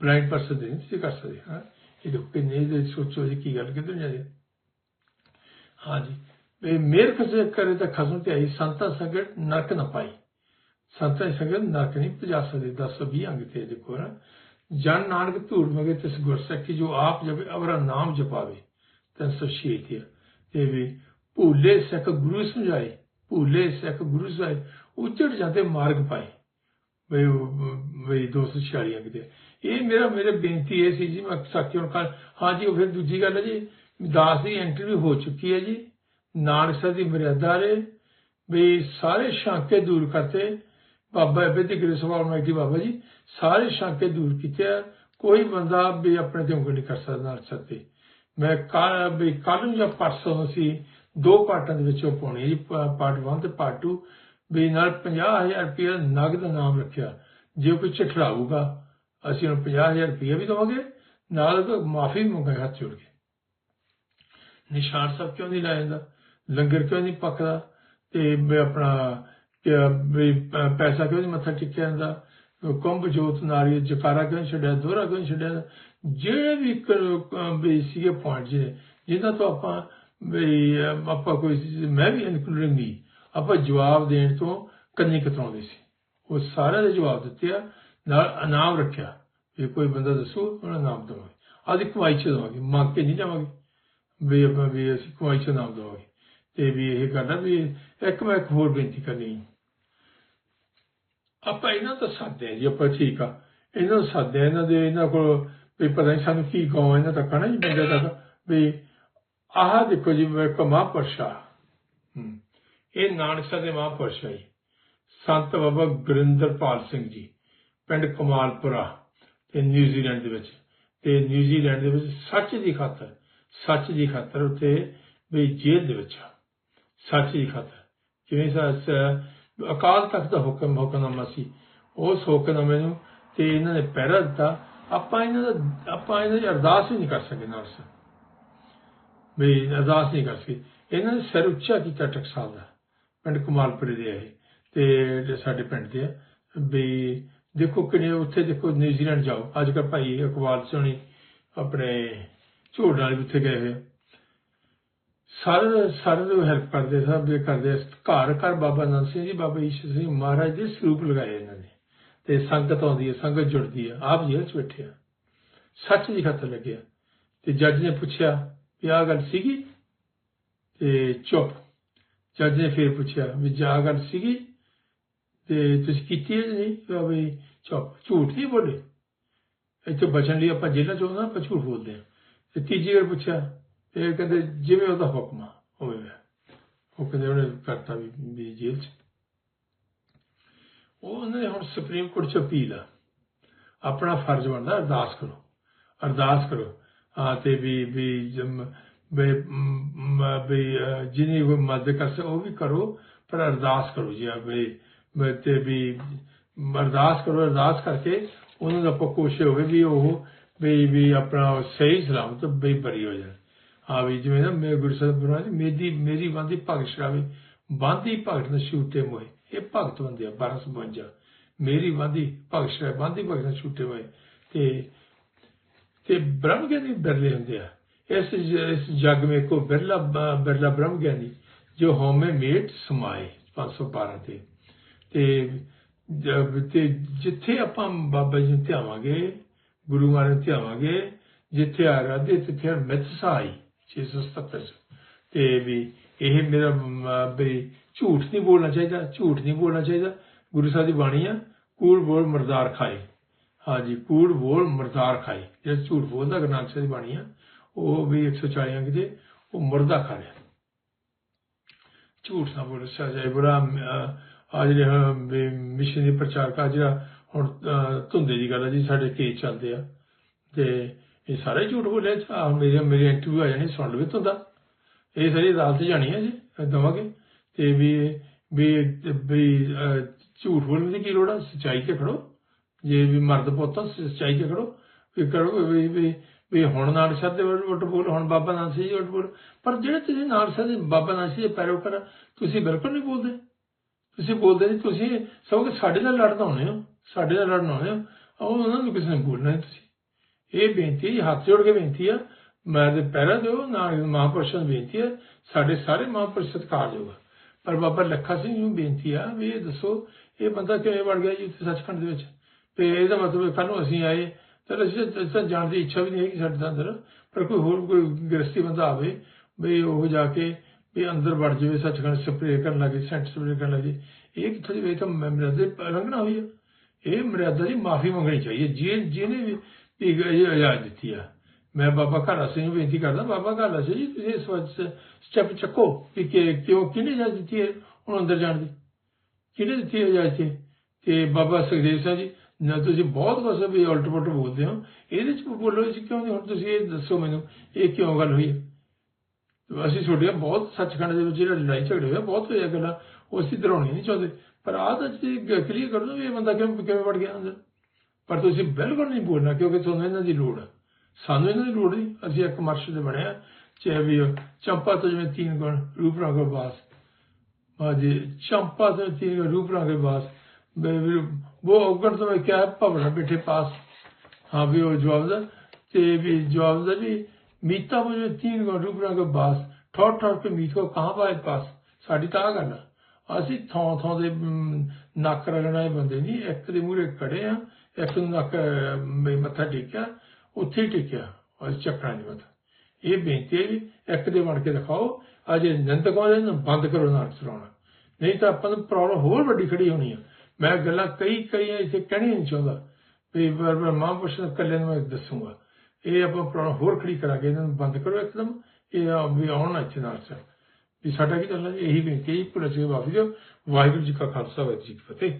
Blind person ਦੇ ਨਹੀਂ ਕਰ ਸਕਦੇ ਹਾਂ ਇਹ ਦੇਖੋ ਕਿੰਨੇ ਦੇ ਸੋਚੋ ਜੀ ਕੀ ਗੱਲ ਕਿੱਧਰ ਜਾਂਦੀ ਹਾਂਜੀ ਵੀ ਮੇਰ ਕਿਸੇ ਕਰੇ ਤਾਂ ਖਸਮ ਤੇ ਆਈ ਸੰਤਾਂ ਸੰਗਤ ਨਰਕ ਨਾ ਪਾਈ ਸੰਤਾਂ ਸੰਗਤ ਨਰਕ ਨਹੀਂ ਪਜਾ ਸਕਦੇ 1020 ਅੰਗ ਤੇ ਦੇਖੋ ਨਾ ਜਨ ਨਾਨਕ ਧੂੜ ਮਗੇ ਤਿਸ ਗੁਰਸਖੀ ਜੋ ਆਪ ਜਪੇ, ਅਵਰਾ ਨਾਮ ਜਪਾਵੇ। ਤਾਂ ਸਸ਼ੀਤ ਹੈ ਤੇ ਵੀ ਭੂਲੇ ਸਿੱਖ ਗੁਰੂ ਸਮਝਾਏ, ਭੂਲੇ ਸਿੱਖ ਗੁਰੂ ਸਮਝਾਏ ਉਚੜ ਜਾਂਦੇ ਮਾਰਗ ਪਾਏ। ਬਈ ਬਈ 246 ਅੰਗ ਇਹ ਮੇਰਾ, ਮੇਰੇ ਬੇਨਤੀ ਇਹ ਸੀ ਜੀ, ਮੈਂ ਸਾਥੀਆਂ ਨੂੰ ਹਾਂਜੀ ਉਹ ਫਿਰ ਦੂਜੀ ਗੱਲ ਹੈ ਜੀ, ਦਾਸ ਦੀ ਇੰਟਰਵਿਊ ਹੋ ਚੁੱਕੀ ਹੈ ਜੀ। ਨਾਨਕ ਸਾਹਿਬ ਦੀ ਮਰਿਆਦਾ ਰੇ, ਬਈ ਸਾਰੇ ਸ਼ਾਂਕੇ ਦੂਰ ਕਰਤੇ। ਬਾਬਾ ਬੇਦੀ ਗਿਰੀ ਸਵਾਲ ਕਿ ਬਾਬਾ ਜੀ, ਸਾਰੇ ਸ਼ਾਂਕੇ ਦੂਰ ਕੀਤੇ ਕੋਈ ਬੰਦਾ ਵੀ ਆਪਣੇ ਤੇ ਉਂਗਲੀ ਕਰ ਸਕਦਾ ਨਾਨਕ ਸਾਹਿਬ ਮੈਂ ਕੱਲ ਵੀ ਕੱਲ ਨੂੰ ਜਾਂ ਪਰਸੋਂ ਅਸੀਂ ਦੋ ਪਾਰਟਾਂ ਦੇ ਵਿੱਚੋਂ ਪਾਉਣੀ ਜੀ ਪਾਰਟ 1 ਤੇ ਪਾਰਟ 2 ਵੀ ਨਾਲ 50000 ਰੁਪਏ ਨਗਦ ਨਾਮ ਰੱਖਿਆ। ਜੇ ਕੋਈ ਚਠੜਾਊਗਾ ਅਸੀਂ ਉਹਨੂੰ 50000 ਰੁਪਏ ਵੀ ਦਵਾਂਗੇ, ਨਾਲ ਮਾਫੀ ਮੰਗਾਂਗੇ, ਹੱਥ ਜੋੜ ਕੇ। ਨਿਸ਼ਾਨ ਸਾਹਿਬ ਕਿਉਂ ਨਹੀਂ ਲਾਇਆ ਜਾਂਦਾ? ਲੰਗਰ ਕਿਉਂ ਨਹੀਂ ਪੱਕਦਾ? ਤੇ ਮੈਂ ਆਪਣਾ ਵੀ ਪੈਸਾ ਕਿਉਂ ਨਹੀਂ ਮੱਥਾ ਟੇਕਿਆ ਜਾਂਦਾ? ਕੁੰਭ ਜੋਤ ਨਾਰੀ ਜਕਾਰਾ ਕਿਉਂ ਛੱਡਿਆ? ਦੋਹਰਾ ਕਿਉਂ ਛੱਡਿਆ? ਜਿਹੜੇ ਵੀ ਵੀ ਸੀਗੇ ਪੁਆਇੰਟ ਜਿਹੜੇ ਜਿਹਨਾਂ ਤੋਂ ਆਪਾਂ ਵੀ ਆਪਾਂ ਕੋਈ ਮੈਂ ਵੀ ਇਨਕਲੂਡਿੰਗ ਨਹੀਂ। ਆਪਾਂ ਜਵਾਬ ਦੇਣ ਤੋਂ ਕੰਨੀ ਕਤਰਾਉਂਦੇ ਸੀ। ਉਹ ਸਾਰਿਆਂ ਦੇ ਜਵਾਬ ਦਿੱਤੇ ਆ, ਨਾਲ ਇਨਾਮ ਰੱਖਿਆ। ਜੇ ਕੋਈ ਬੰਦਾ ਦੱਸੋ ਉਹਨਾਂ ਨਾਮ ਦਵਾਂਗੇ। ਆਦੀ ਕਮਾਈ ਚ ਦਵਾਂਗੇ, ਮੰਗ ਕੇ ਨਹੀਂ ਜਾਵਾਂਗੇ। ਵੀ ਆਪਾਂ, ਵੀ ਅਸੀਂ ਕਮਾਈ ਚ ਨਾਮ ਦਵਾਂਗੇ। ਤੇ ਵੀ ਇਹ ਕਰਨਾ ਵੀ ਇੱਕ ਮੈਂ ਇੱਕ ਹੋਰ ਬੇਨਤੀ ਕਰਨੀ ਆਪਾਂ ਇਹਨਾਂ ਤੋਂ ਸਾਦੇ ਜੀ, ਆਪਾਂ ਠੀਕ ਆ। ਇਹਨਾਂ ਨੂੰ ਸਾਦੇ ਇਹਨਾਂ ਦੇ ਇਹਨਾਂ ਕੋਲ ਵੀ ਪਤਾ ਨਹੀਂ ਸਾਨੂੰ ਕੀ ਕਹੋ ਇਹਨਾਂ ਤੱਕ ਨਾ ਜੀ ਬੰਦੇ ਤੱਕ ਵੀ ਆਹ ਦੇਖੋ ਜੀ, ਮੈਂ ਕਮਾ ਪਰਸ਼ਾ ਇਹ ਨਾਨਕ ਦੇ ਮਹਾਂਪੁਰਸ਼ ਹੈ ਸੰਤ ਬਾਬਾ ਗੁਰਿੰਦਰਪਾਲ ਸਿੰਘ ਜੀ, ਪਿੰਡ ਕਮਾਲਪੁਰਾ ਤੇ ਨਿਊਜ਼ੀਲੈਂਡ ਦੇ ਵਿੱਚ। ਤੇ ਨਿਊਜ਼ੀਲੈਂਡ ਦੇ ਵਿੱਚ ਸੱਚ ਦੀ ਖਾਤਰ, ਸੱਚ ਦੀ ਖਾਤਰ ਉੱਥੇ ਵੀ ਜੇਲ੍ਹ ਦੇ ਵਿੱਚ ਸੱਚ ਦੀ ਖਾਤਰ। ਜਿਵੇਂ ਸੱਚ ਅਕਾਲ ਤਖਤ ਦਾ ਹੁਕਮ, ਹੁਕਮਨਾਮਾ ਸੀ। ਉਸ ਹੁਕਮਨਾਮੇ ਨੂੰ ਤੇ ਇਹਨਾਂ ਨੇ ਪਹਿਰਾ ਦਿੱਤਾ। ਆਪਾਂ ਇਹਨਾਂ ਦਾ, ਆਪਾਂ ਇਹਨਾਂ ਦੀ ਅਰਦਾਸ ਹੀ ਨਹੀਂ ਕਰ ਸਕੇ ਨਾਲ ਸਰ। ਵੀ ਅਰਦਾਸ ਨਹੀਂ ਕਰ ਸਕੇ। ਇਹਨਾਂ ਨੇ ਸਿਰ ਉੱਚਾ ਕੀਤਾ ਟਕਸਾਲ ਦਾ, ਪਿੰਡ ਕਮਾਲਪੁਰੇ ਦੇ ਆਏ। ਤੇ ਸਾਡੇ ਪਿੰਡ ਦੇ ਆ, ਵੀ ਦੇਖੋ ਕਿਨੇ ਉੱਥੇ ਦੇਖੋ ਨਿਊਜ਼ੀਲੈਂਡ ਜਾਓ। ਅੱਜ ਕੱਲ੍ਹ ਭਾਈ ਇਕਬਾਲ ਸੋਣੀ ਆਪਣੇ ਝੋੜ ਨਾਲ ਵੀ ਉੱਥੇ ਗਏ ਹੋਏ ਸਾਰੇ ਸਾਰੇ ਨੂੰ ਹੈਲਪ ਕਰਦੇ, ਸਭ ਇਹ ਕਰਦੇ। ਘਰ ਘਰ ਬਾਬਾ ਨੰਦ ਸਿੰਘ ਜੀ, ਬਾਬਾ ਈਸ਼ਰ ਸਿੰਘ ਮਹਾਰਾਜ ਦੇ ਸਰੂਪ ਲਗਾਏ ਇਹਨਾਂ ਨੇ। ਤੇ ਸੰਗਤ ਆਉਂਦੀ ਹੈ, ਸੰਗਤ ਜੁੜਦੀ ਹੈ, ਆਪ ਜੇਲ੍ਹ 'ਚ ਬੈਠੇ ਆ। ਸੱਚ ਦੀ ਖਾਤਰ ਲੱਗਿਆ ਤੇ ਜੱਜ ਨੇ ਪੁੱਛਿਆ ਵੀ ਆਹ ਗੱਲ ਸੀਗੀ? ਤੇ ਚੁੱਪ। ਜੱਜ ਨੇ ਫਿਰ ਪੁੱਛਿਆ ਵੀ ਜਾ ਗੱਲ ਸੀਗੀ, ਤੇ ਤੁਸੀਂ ਕੀਤੀ ਹੈ ਨਹੀਂ? ਤਾਂ ਵੀ ਚੁੱਪ। ਝੂਠ ਨਹੀਂ ਬੋਲੇ। ਇੱਥੇ ਬਚਣ ਲਈ ਆਪਾਂ ਜੇਲ੍ਹਾਂ ਚ ਨਾ ਆਪਾਂ ਝੂਠ ਬੋਲਦੇ ਹਾਂ। ਤੇ ਤੀਜੀ ਵਾਰ ਪੁੱਛਿਆ ਇਹ ਕਹਿੰਦੇ ਜਿਵੇਂ ਉਹਦਾ ਹੁਕਮ ਆ ਹੋਵੇ ਉਹ ਕਹਿੰਦੇ ਉਹਨੇ ਕਰਤਾ ਵੀ ਵੀ ਜੇਲ੍ਹ 'ਚ। ਉਹਨੇ ਹੁਣ ਸੁਪਰੀਮ ਕੋਰਟ 'ਚ ਅਪੀਲ ਆ ਆਪਣਾ ਫਰਜ਼ ਬਣਦਾ ਅਰਦਾਸ ਕਰੋ ਅਰਦਾਸ ਕਰੋ। ਹਾਂ ਤੇ ਵੀ ਵੀ ਜਮ- ਵੀ ਮ- ਵੀ ਅਹ, ਮਦਦ ਕਰ ਸਕੇ ਉਹ ਵੀ ਕਰੋ ਪਰ ਅਰਦਾਸ ਕਰੋ ਜੀ ਆ ਵੀ ਤੇ ਵੀ ਅਰਦਾਸ ਕਰੋ ਅਰਦਾਸ ਕਰਕੇ ਉਹਨਾਂ ਦਾ ਆਪਾਂ ਕੋਸ਼ਿਸ਼ ਹੋਵੇ ਵੀ ਉਹ ਵੀ ਵੀ ਆਪਣਾ ਸਹੀ ਸਲਾਮਤ ਬਈ ਬਰੀ ਹੋ ਜਾਣ। ਆਵੇ, ਜਿਵੇਂ ਨਾ ਮੈਂ ਗੁਰੂ ਸਾਹਿਬ ਬੁਰਾ ਮੇਰੀ ਮੇਰੀ ਬੰਦੀ ਭਗਤ ਸ਼ਰਾਵੇ ਬੰਦੀ ਭਗਤ ਨੇ ਛੂਟੇ ਮੋਏ। ਇਹ ਭਗਤ ਬੰਦੇ ਆ 1252 ਮੇਰੀ ਬੰਦੀ ਭਗਤ ਸ਼ਰਾਵੇ ਬੰਦੀ ਭਗਤ ਨੇ ਛੂਟੇ ਮੋਏ। ਤੇ ਤੇ ਬ੍ਰਹਮ ਗਿਆਨੀ ਬਿਰਲੇ ਹੁੰਦੇ ਆ। ਇਸ ਜ- ਇਸ ਜਗ ਮੇ ਕੋ ਬਿਰਲਾ ਬਿਰਲਾ ਬ੍ਰਹਮ ਗਿਆਨੀ ਜੋ ਹਉਮੈ ਮੇਟ ਸਮਾਏ 512 ਤੇ। ਤੇ ਤੇ ਜਿੱਥੇ ਆਪਾਂ ਬਾਬਾ ਜੀ ਨੂੰ ਧਿਆਵਾਂਗੇ, ਗੁਰੂ ਮਹਾਰਾਜ ਨੂੰ ਧਿਆਵਾਂਗੇ, ਜਿੱਥੇ ਆਰਾਧੇ, ਤਿੱਥੇ ਮਿੱਥ ਸਹਾਈ। 677 ਤੇ ਵੀ ਇਹ ਮੇਰਾ ਮ- ਵੀ ਝੂਠ ਨਹੀਂ ਬੋਲਣਾ ਚਾਹੀਦਾ, ਝੂਠ ਨਹੀਂ ਬੋਲਣਾ ਚਾਹੀਦਾ। ਗੁਰੂ ਸਾਹਿਬ ਦੀ ਬਾਣੀ ਆ, ਕੂੜ, ਬੋਲ, ਮਰਦਾਰ ਖਾਏ। ਹਾਂਜੀ, ਕੂੜ, ਬੋਲ, ਮਰਦਾਰ ਖਾਏ। ਜਿਹੜਾ ਝੂਠ ਬੋਲਦਾ ਗੁਰੂ ਸਾਹਿਬ ਦੀ ਬਾਣੀ ਆ, ਉਹ ਵੀ 140 ਅੰਕ ਦੇ, ਉਹ ਮਰਦਾ ਖਾ ਰਿਹਾ। ਝੂਠ ਨਾ ਬੋਲੋ ਸਜਾਏ ਬੁਰਾ ਆ ਜਿਹੜੇ ਮਿਸ਼ਨ ਦੇ ਪ੍ਰਚਾਰਕ ਆ ਜਿਹੜਾ ਹੁਣ ਧੁੰਦੇ ਦੀ ਗੱਲ ਆ, ਜੀ ਸਾਡੇ ਕੇਸ ਚੱਲਦੇ ਆ। ਤੇ ਇਹ ਸਾਰੇ ਝੂਠ ਬੋਲਿਆ ਆ ਮੇਰੇ ਮੇਰੇ ਇੰਟਰਵਿਊ ਆ ਜਾਣੀ ਸੁਣ ਲਵੇ ਧੁੰਦਾ ਇਹ ਸਾਰੀ ਰਾਤ ਜਾਣੀ ਹੈ ਜੀ ਦਵਾਂਗੇ ਤੇ ਵੀ ਵੀ ਵੀ ਝੂਠ ਬੋਲਣ ਦੀ ਕੀ ਲੋੜ ਆ? ਸੱਚਾਈ ਤੇ ਖੜੋ। ਜੇ ਵੀ ਮਰਦ ਪੁੱਤ ਆ, ਸੱਚਾਈ ਤੇ ਖੜੋ। ਵੀ ਕਰੋ ਵੀ ਵੀ ਵੀ ਹੁਣ ਨਾਨਕ ਸਾਹਿਬ ਦੇ ਵੋਟ ਬੋਲ ਹੁਣ ਬਾਬਾ ਨਾਨਕ ਸਿੰਘ ਜੀ ਵੋਟ ਬੋਲ। ਪਰ ਜਿਹੜੇ ਤੁਸੀਂ ਨਾਨਕ ਸਾਹਿਬ ਦੇ ਬਾਬਾ ਨਾਨਕ ਸਿੰਘ ਦੇ ਪੈਰੋਕਾਰ ਆ, ਤੁਸੀਂ ਬਿਲਕੁਲ ਨਹੀਂ ਬੋਲਦੇ। ਤੁਸੀਂ ਬੋਲਦੇ ਨਹੀਂ ਤੁਸੀਂ ਸਗੋਂ ਸਾਡੇ ਨਾਲ ਲੜਨ ਆਉਣੇ ਹੋ। ਸਾਡੇ ਨਾਲ ਲੜਨ ਆਉਣੇ ਹੋ। ਉਹ ਉਹਨਾਂ ਨੂੰ ਕਿਸੇ ਨੇ ਬੋਲਣਾ ਨਹੀਂ ਤੁਸੀਂ। ਇਹ ਬੇਨਤੀ ਜੀ, ਹੱਥ ਜੋੜ ਕੇ ਬੇਨਤੀ ਆ ਮੈਂ ਤੇ ਪਹਿਰਾ ਦਿਓ ਨਾ ਮਹਾਂਪੁਰਸ਼ਾਂ ਨੂੰ ਬੇਨਤੀ ਹੈ ਸਾਡੇ ਸਾਰੇ ਮਹਾਂਪੁਰਸ਼ ਸਤਿਕਾਰਯੋਗ ਆ। ਪਰ ਬਾਬਾ ਲੱਖਾ ਸਿੰਘ ਨੂੰ ਬੇਨਤੀ ਆ ਵੀ ਇਹ ਦੱਸੋ ਇਹ ਬੰਦਾ ਕਿਵੇਂ ਵੜ ਗਿਆ ਜੀ ਉੱਥੇ ਸੱਚਖੰਡ ਦੇ ਵਿੱਚ? ਤੇ ਇਹਦਾ ਮਤਲਬ ਕੱਲ ਨੂੰ ਅਸੀਂ ਆਏ ਤਾਂ ਅਸੀਂ ਤਾਂ- ਜਾਣ ਦੀ ਇੱਛਾ ਵੀ ਨਹੀਂ ਹੈ ਕਿ ਸਾਡੇ ਅੰਦਰ ਪਰ ਕੋਈ ਹੋਰ ਕੋਈ ਗ੍ਰਸਤੀ ਬੰਦਾ ਆਵੇ ਵੀ ਉਹ ਜਾ ਕੇ ਵੀ ਅੰਦਰ ਵੜ ਜਾਵੇ ਸੱਚਖੰਡ ਸਪਰੇਅ ਕਰਨ ਲੱਗੇ ਸੈਂਟ ਸਪਰੇਅ ਕਰਨ ਲੱਗੇ ਇਹ ਕਿੱਥੋਂ ਦੀ ਵੇ ਤਾਂ ਮਰਿਆਦਾ ਦੀ ਲੰਘਣਾ ਹੋਈ ਹੈ ਇਹ ਮਰਿਆਦਾ ਦੀ ਮਾਫੀ ਮੰਗਣੀ ਚਾਹੀਏ ਜੇ ਜਿਹਨੇ ਵੀ ਇਹ ਇਜਾਜ਼ਤ ਦਿੱਤੀ ਆ। ਮੈਂ ਬਾਬਾ ਘਾਲਾ ਸਿੰਘ ਨੂੰ ਬੇਨਤੀ ਕਰਦਾ, ਬਾਬਾ ਘਾਲਾ ਸਿੰਘ ਜੀ, ਤੁਸੀਂ ਇਸ ਵਾਰ ਸਟੈਪ ਚੱਕੋ ਕਿ ਕਿ- ਕਿਉਂ, ਕਿਹਨੇ ਇਜਾਜ਼ਤ ਦਿੱਤੀ ਹੈ? ਹੁਣ ਅੰਦਰ ਜਾਣ ਦੀ। ਕਿਹਨੇ ਦਿੱਤੀ ਹੈ ਇਜਾਜ਼ਤ ਤੇ ਬਾਬਾ ਸੁਖਦੇਵ ਸਿੰਘ ਜੀ ਨਾ ਤੁਸੀਂ ਬਹੁਤ ਕੁਝ ਵੀ ਉਲਟ ਬੋਲਦੇ ਹੋ। ਇਹਦੇ ਚ ਬੋਲੋ ਜੀ ਕਿਉਂ ਨਹੀਂ? ਹੁਣ ਤੁਸੀਂ ਇਹ ਦੱਸੋ ਮੈਨੂੰ, ਇਹ ਕਿਉਂ ਗੱਲ ਹੋਈ ਹੈ? ਅਸੀਂ ਛੋਟੀਆਂ ਬਹੁਤ ਸੱਚਖੰਡ ਦੇ ਵਿੱਚ ਜਿਹੜਾ ਲੜਾਈ ਝਗੜੇ ਹੋਏ ਬਹੁਤ ਹੋਇਆ ਗੱਲਾਂ, ਉਹ ਅਸੀਂ ਦਰਾਉਣੀ ਨਹੀਂ ਚਾਹੁੰਦੇ। ਪਰ ਆਹ ਤਾਂ ਕਲੀਅਰ ਕਰ ਦਿਓ ਵੀ ਇਹ ਬੰਦਾ ਕਿਵੇਂ ਕਿਵੇਂ ਵੜ ਗਿਆ ਅੰਦਰ? ਪਰ ਤੁਸੀਂ ਬਿਲਕੁਲ ਨਹੀਂ ਬੋਲਣਾ ਕਿਉਂਕਿ ਤੁਹਾਨੂੰ ਇਹਨਾਂ ਦੀ ਲੋੜ ਹੈ ਸਾਨੂੰ ਇਹਨਾਂ ਦੀ ਲੋੜ ਨਹੀਂ, ਅਸੀਂ ਇੱਕ ਮਰਸ਼ ਦੇ ਬਣਿਆ। ਚਾਹੇ ਵੀ ਚੰਪਾ ਤੋਂ ਜਿਵੇਂ ਤੀਨ ਗੁਣ ਰੂਪ ਰੰਗ ਬਾਸ ਹਾਂਜੀ ਚੰਪਾ ਤੋਂ ਤੀਨ ਗੁਣ ਰੂਪ ਰੰਗ ਬਾਸ ਉਹ ਔਗਣ ਤੋਂ ਕਿਆ ਹੈ ਭਵਨਾ ਪਾਸ। ਹਾਂ ਵੀ ਉਹ ਜਵਾਬ ਦਾ, ਤੇ ਵੀ ਜਵਾਬ ਦਾ ਵੀ, ਮੀਤਾ ਮੁਝੇ ਤੀਨ ਗੁਣ ਰੂਪ ਰੰਗ ਬਾਸ ਠੋਰ ਠੋਰ ਕੇ ਮੀਤ ਕੋ ਕਹਾਂ ਪਾਏ ਪਾਸ? ਸਾਡੀ ਤਾਂ ਗੱਲ ਅਸੀਂ ਥਾਂ ਥਾਂ ਦੇ ਨੱਕ ਰਗਣ ਵਾਲੇ ਬੰਦੇ ਨਹੀਂ, ਇੱਕ ਦੇ ਮੂਹਰੇ ਖੜੇ ਆ। ਇੱਕ ਨੂੰ ਨੱਕ ਮੱਥਾ ਟੇਕਿਆ, ਉੱਥੇ ਹੀ ਟੇਕਿਆ ਅਸੀਂ ਚੱਕਣਾ ਨਹੀਂ ਮੱਥਾ। ਇਹ ਬੇਨਤੀ ਹੈ ਵੀ ਇੱਕ ਦੇ ਬਣ ਕੇ ਦਿਖਾਓ, ਅਜੇ ਨਿੰਦ ਆਉਂਦੇ ਨੇ, ਬੰਦ ਕਰੋ ਨਾਟਕ ਚਲਾਉਣਾ। ਨਹੀਂ ਤਾਂ ਆਪਾਂ ਨੂੰ ਪ੍ਰੋਬਲਮ ਹੋਰ ਵੱਡੀ ਖੜੀ ਹੋਣੀ ਆ। ਮੈਂ ਗੱਲਾਂ ਕਈ ਕਈ ਇੱਥੇ ਕਹਿਣੀ ਨਹੀਂ ਚਾਹੁੰਦਾ, ਵੀ ਪਰ ਪਰ ਮਹਾਂਪੁਰਸ਼ ਦੇ ਕੱਲੇ ਨੂੰ ਮੈਂ ਦੱਸੂਗਾ। ਇਹ ਆਪਾਂ ਪ੍ਰੋਬਲਮ ਹੋਰ ਖੜੀ ਕਰਾਂਗੇ ਇਹਨਾਂ ਨੂੰ ਬੰਦ ਕਰੋ ਇੱਕਦਮ, ਇਹ ਵੀ ਆਉਣ ਇੱਥੇ ਨਾਲ ਚ ਵੀ ਸਾਡਾ ਕੀ ਚੱਲਣਾ ਇਹੀ ਬੇਨਤੀ ਹੈ ਜੀ, ਭੁੱਲ ਚੁੱਕੇ ਮਾਫੀ ਦਿਓ ਵਾਹਿਗੁਰੂ ਜੀ ਕਾ ਖਾਲਸਾ, ਵਾਹਿਗੁਰੂ ਜੀ ਕੀ ਫਤਿਹ।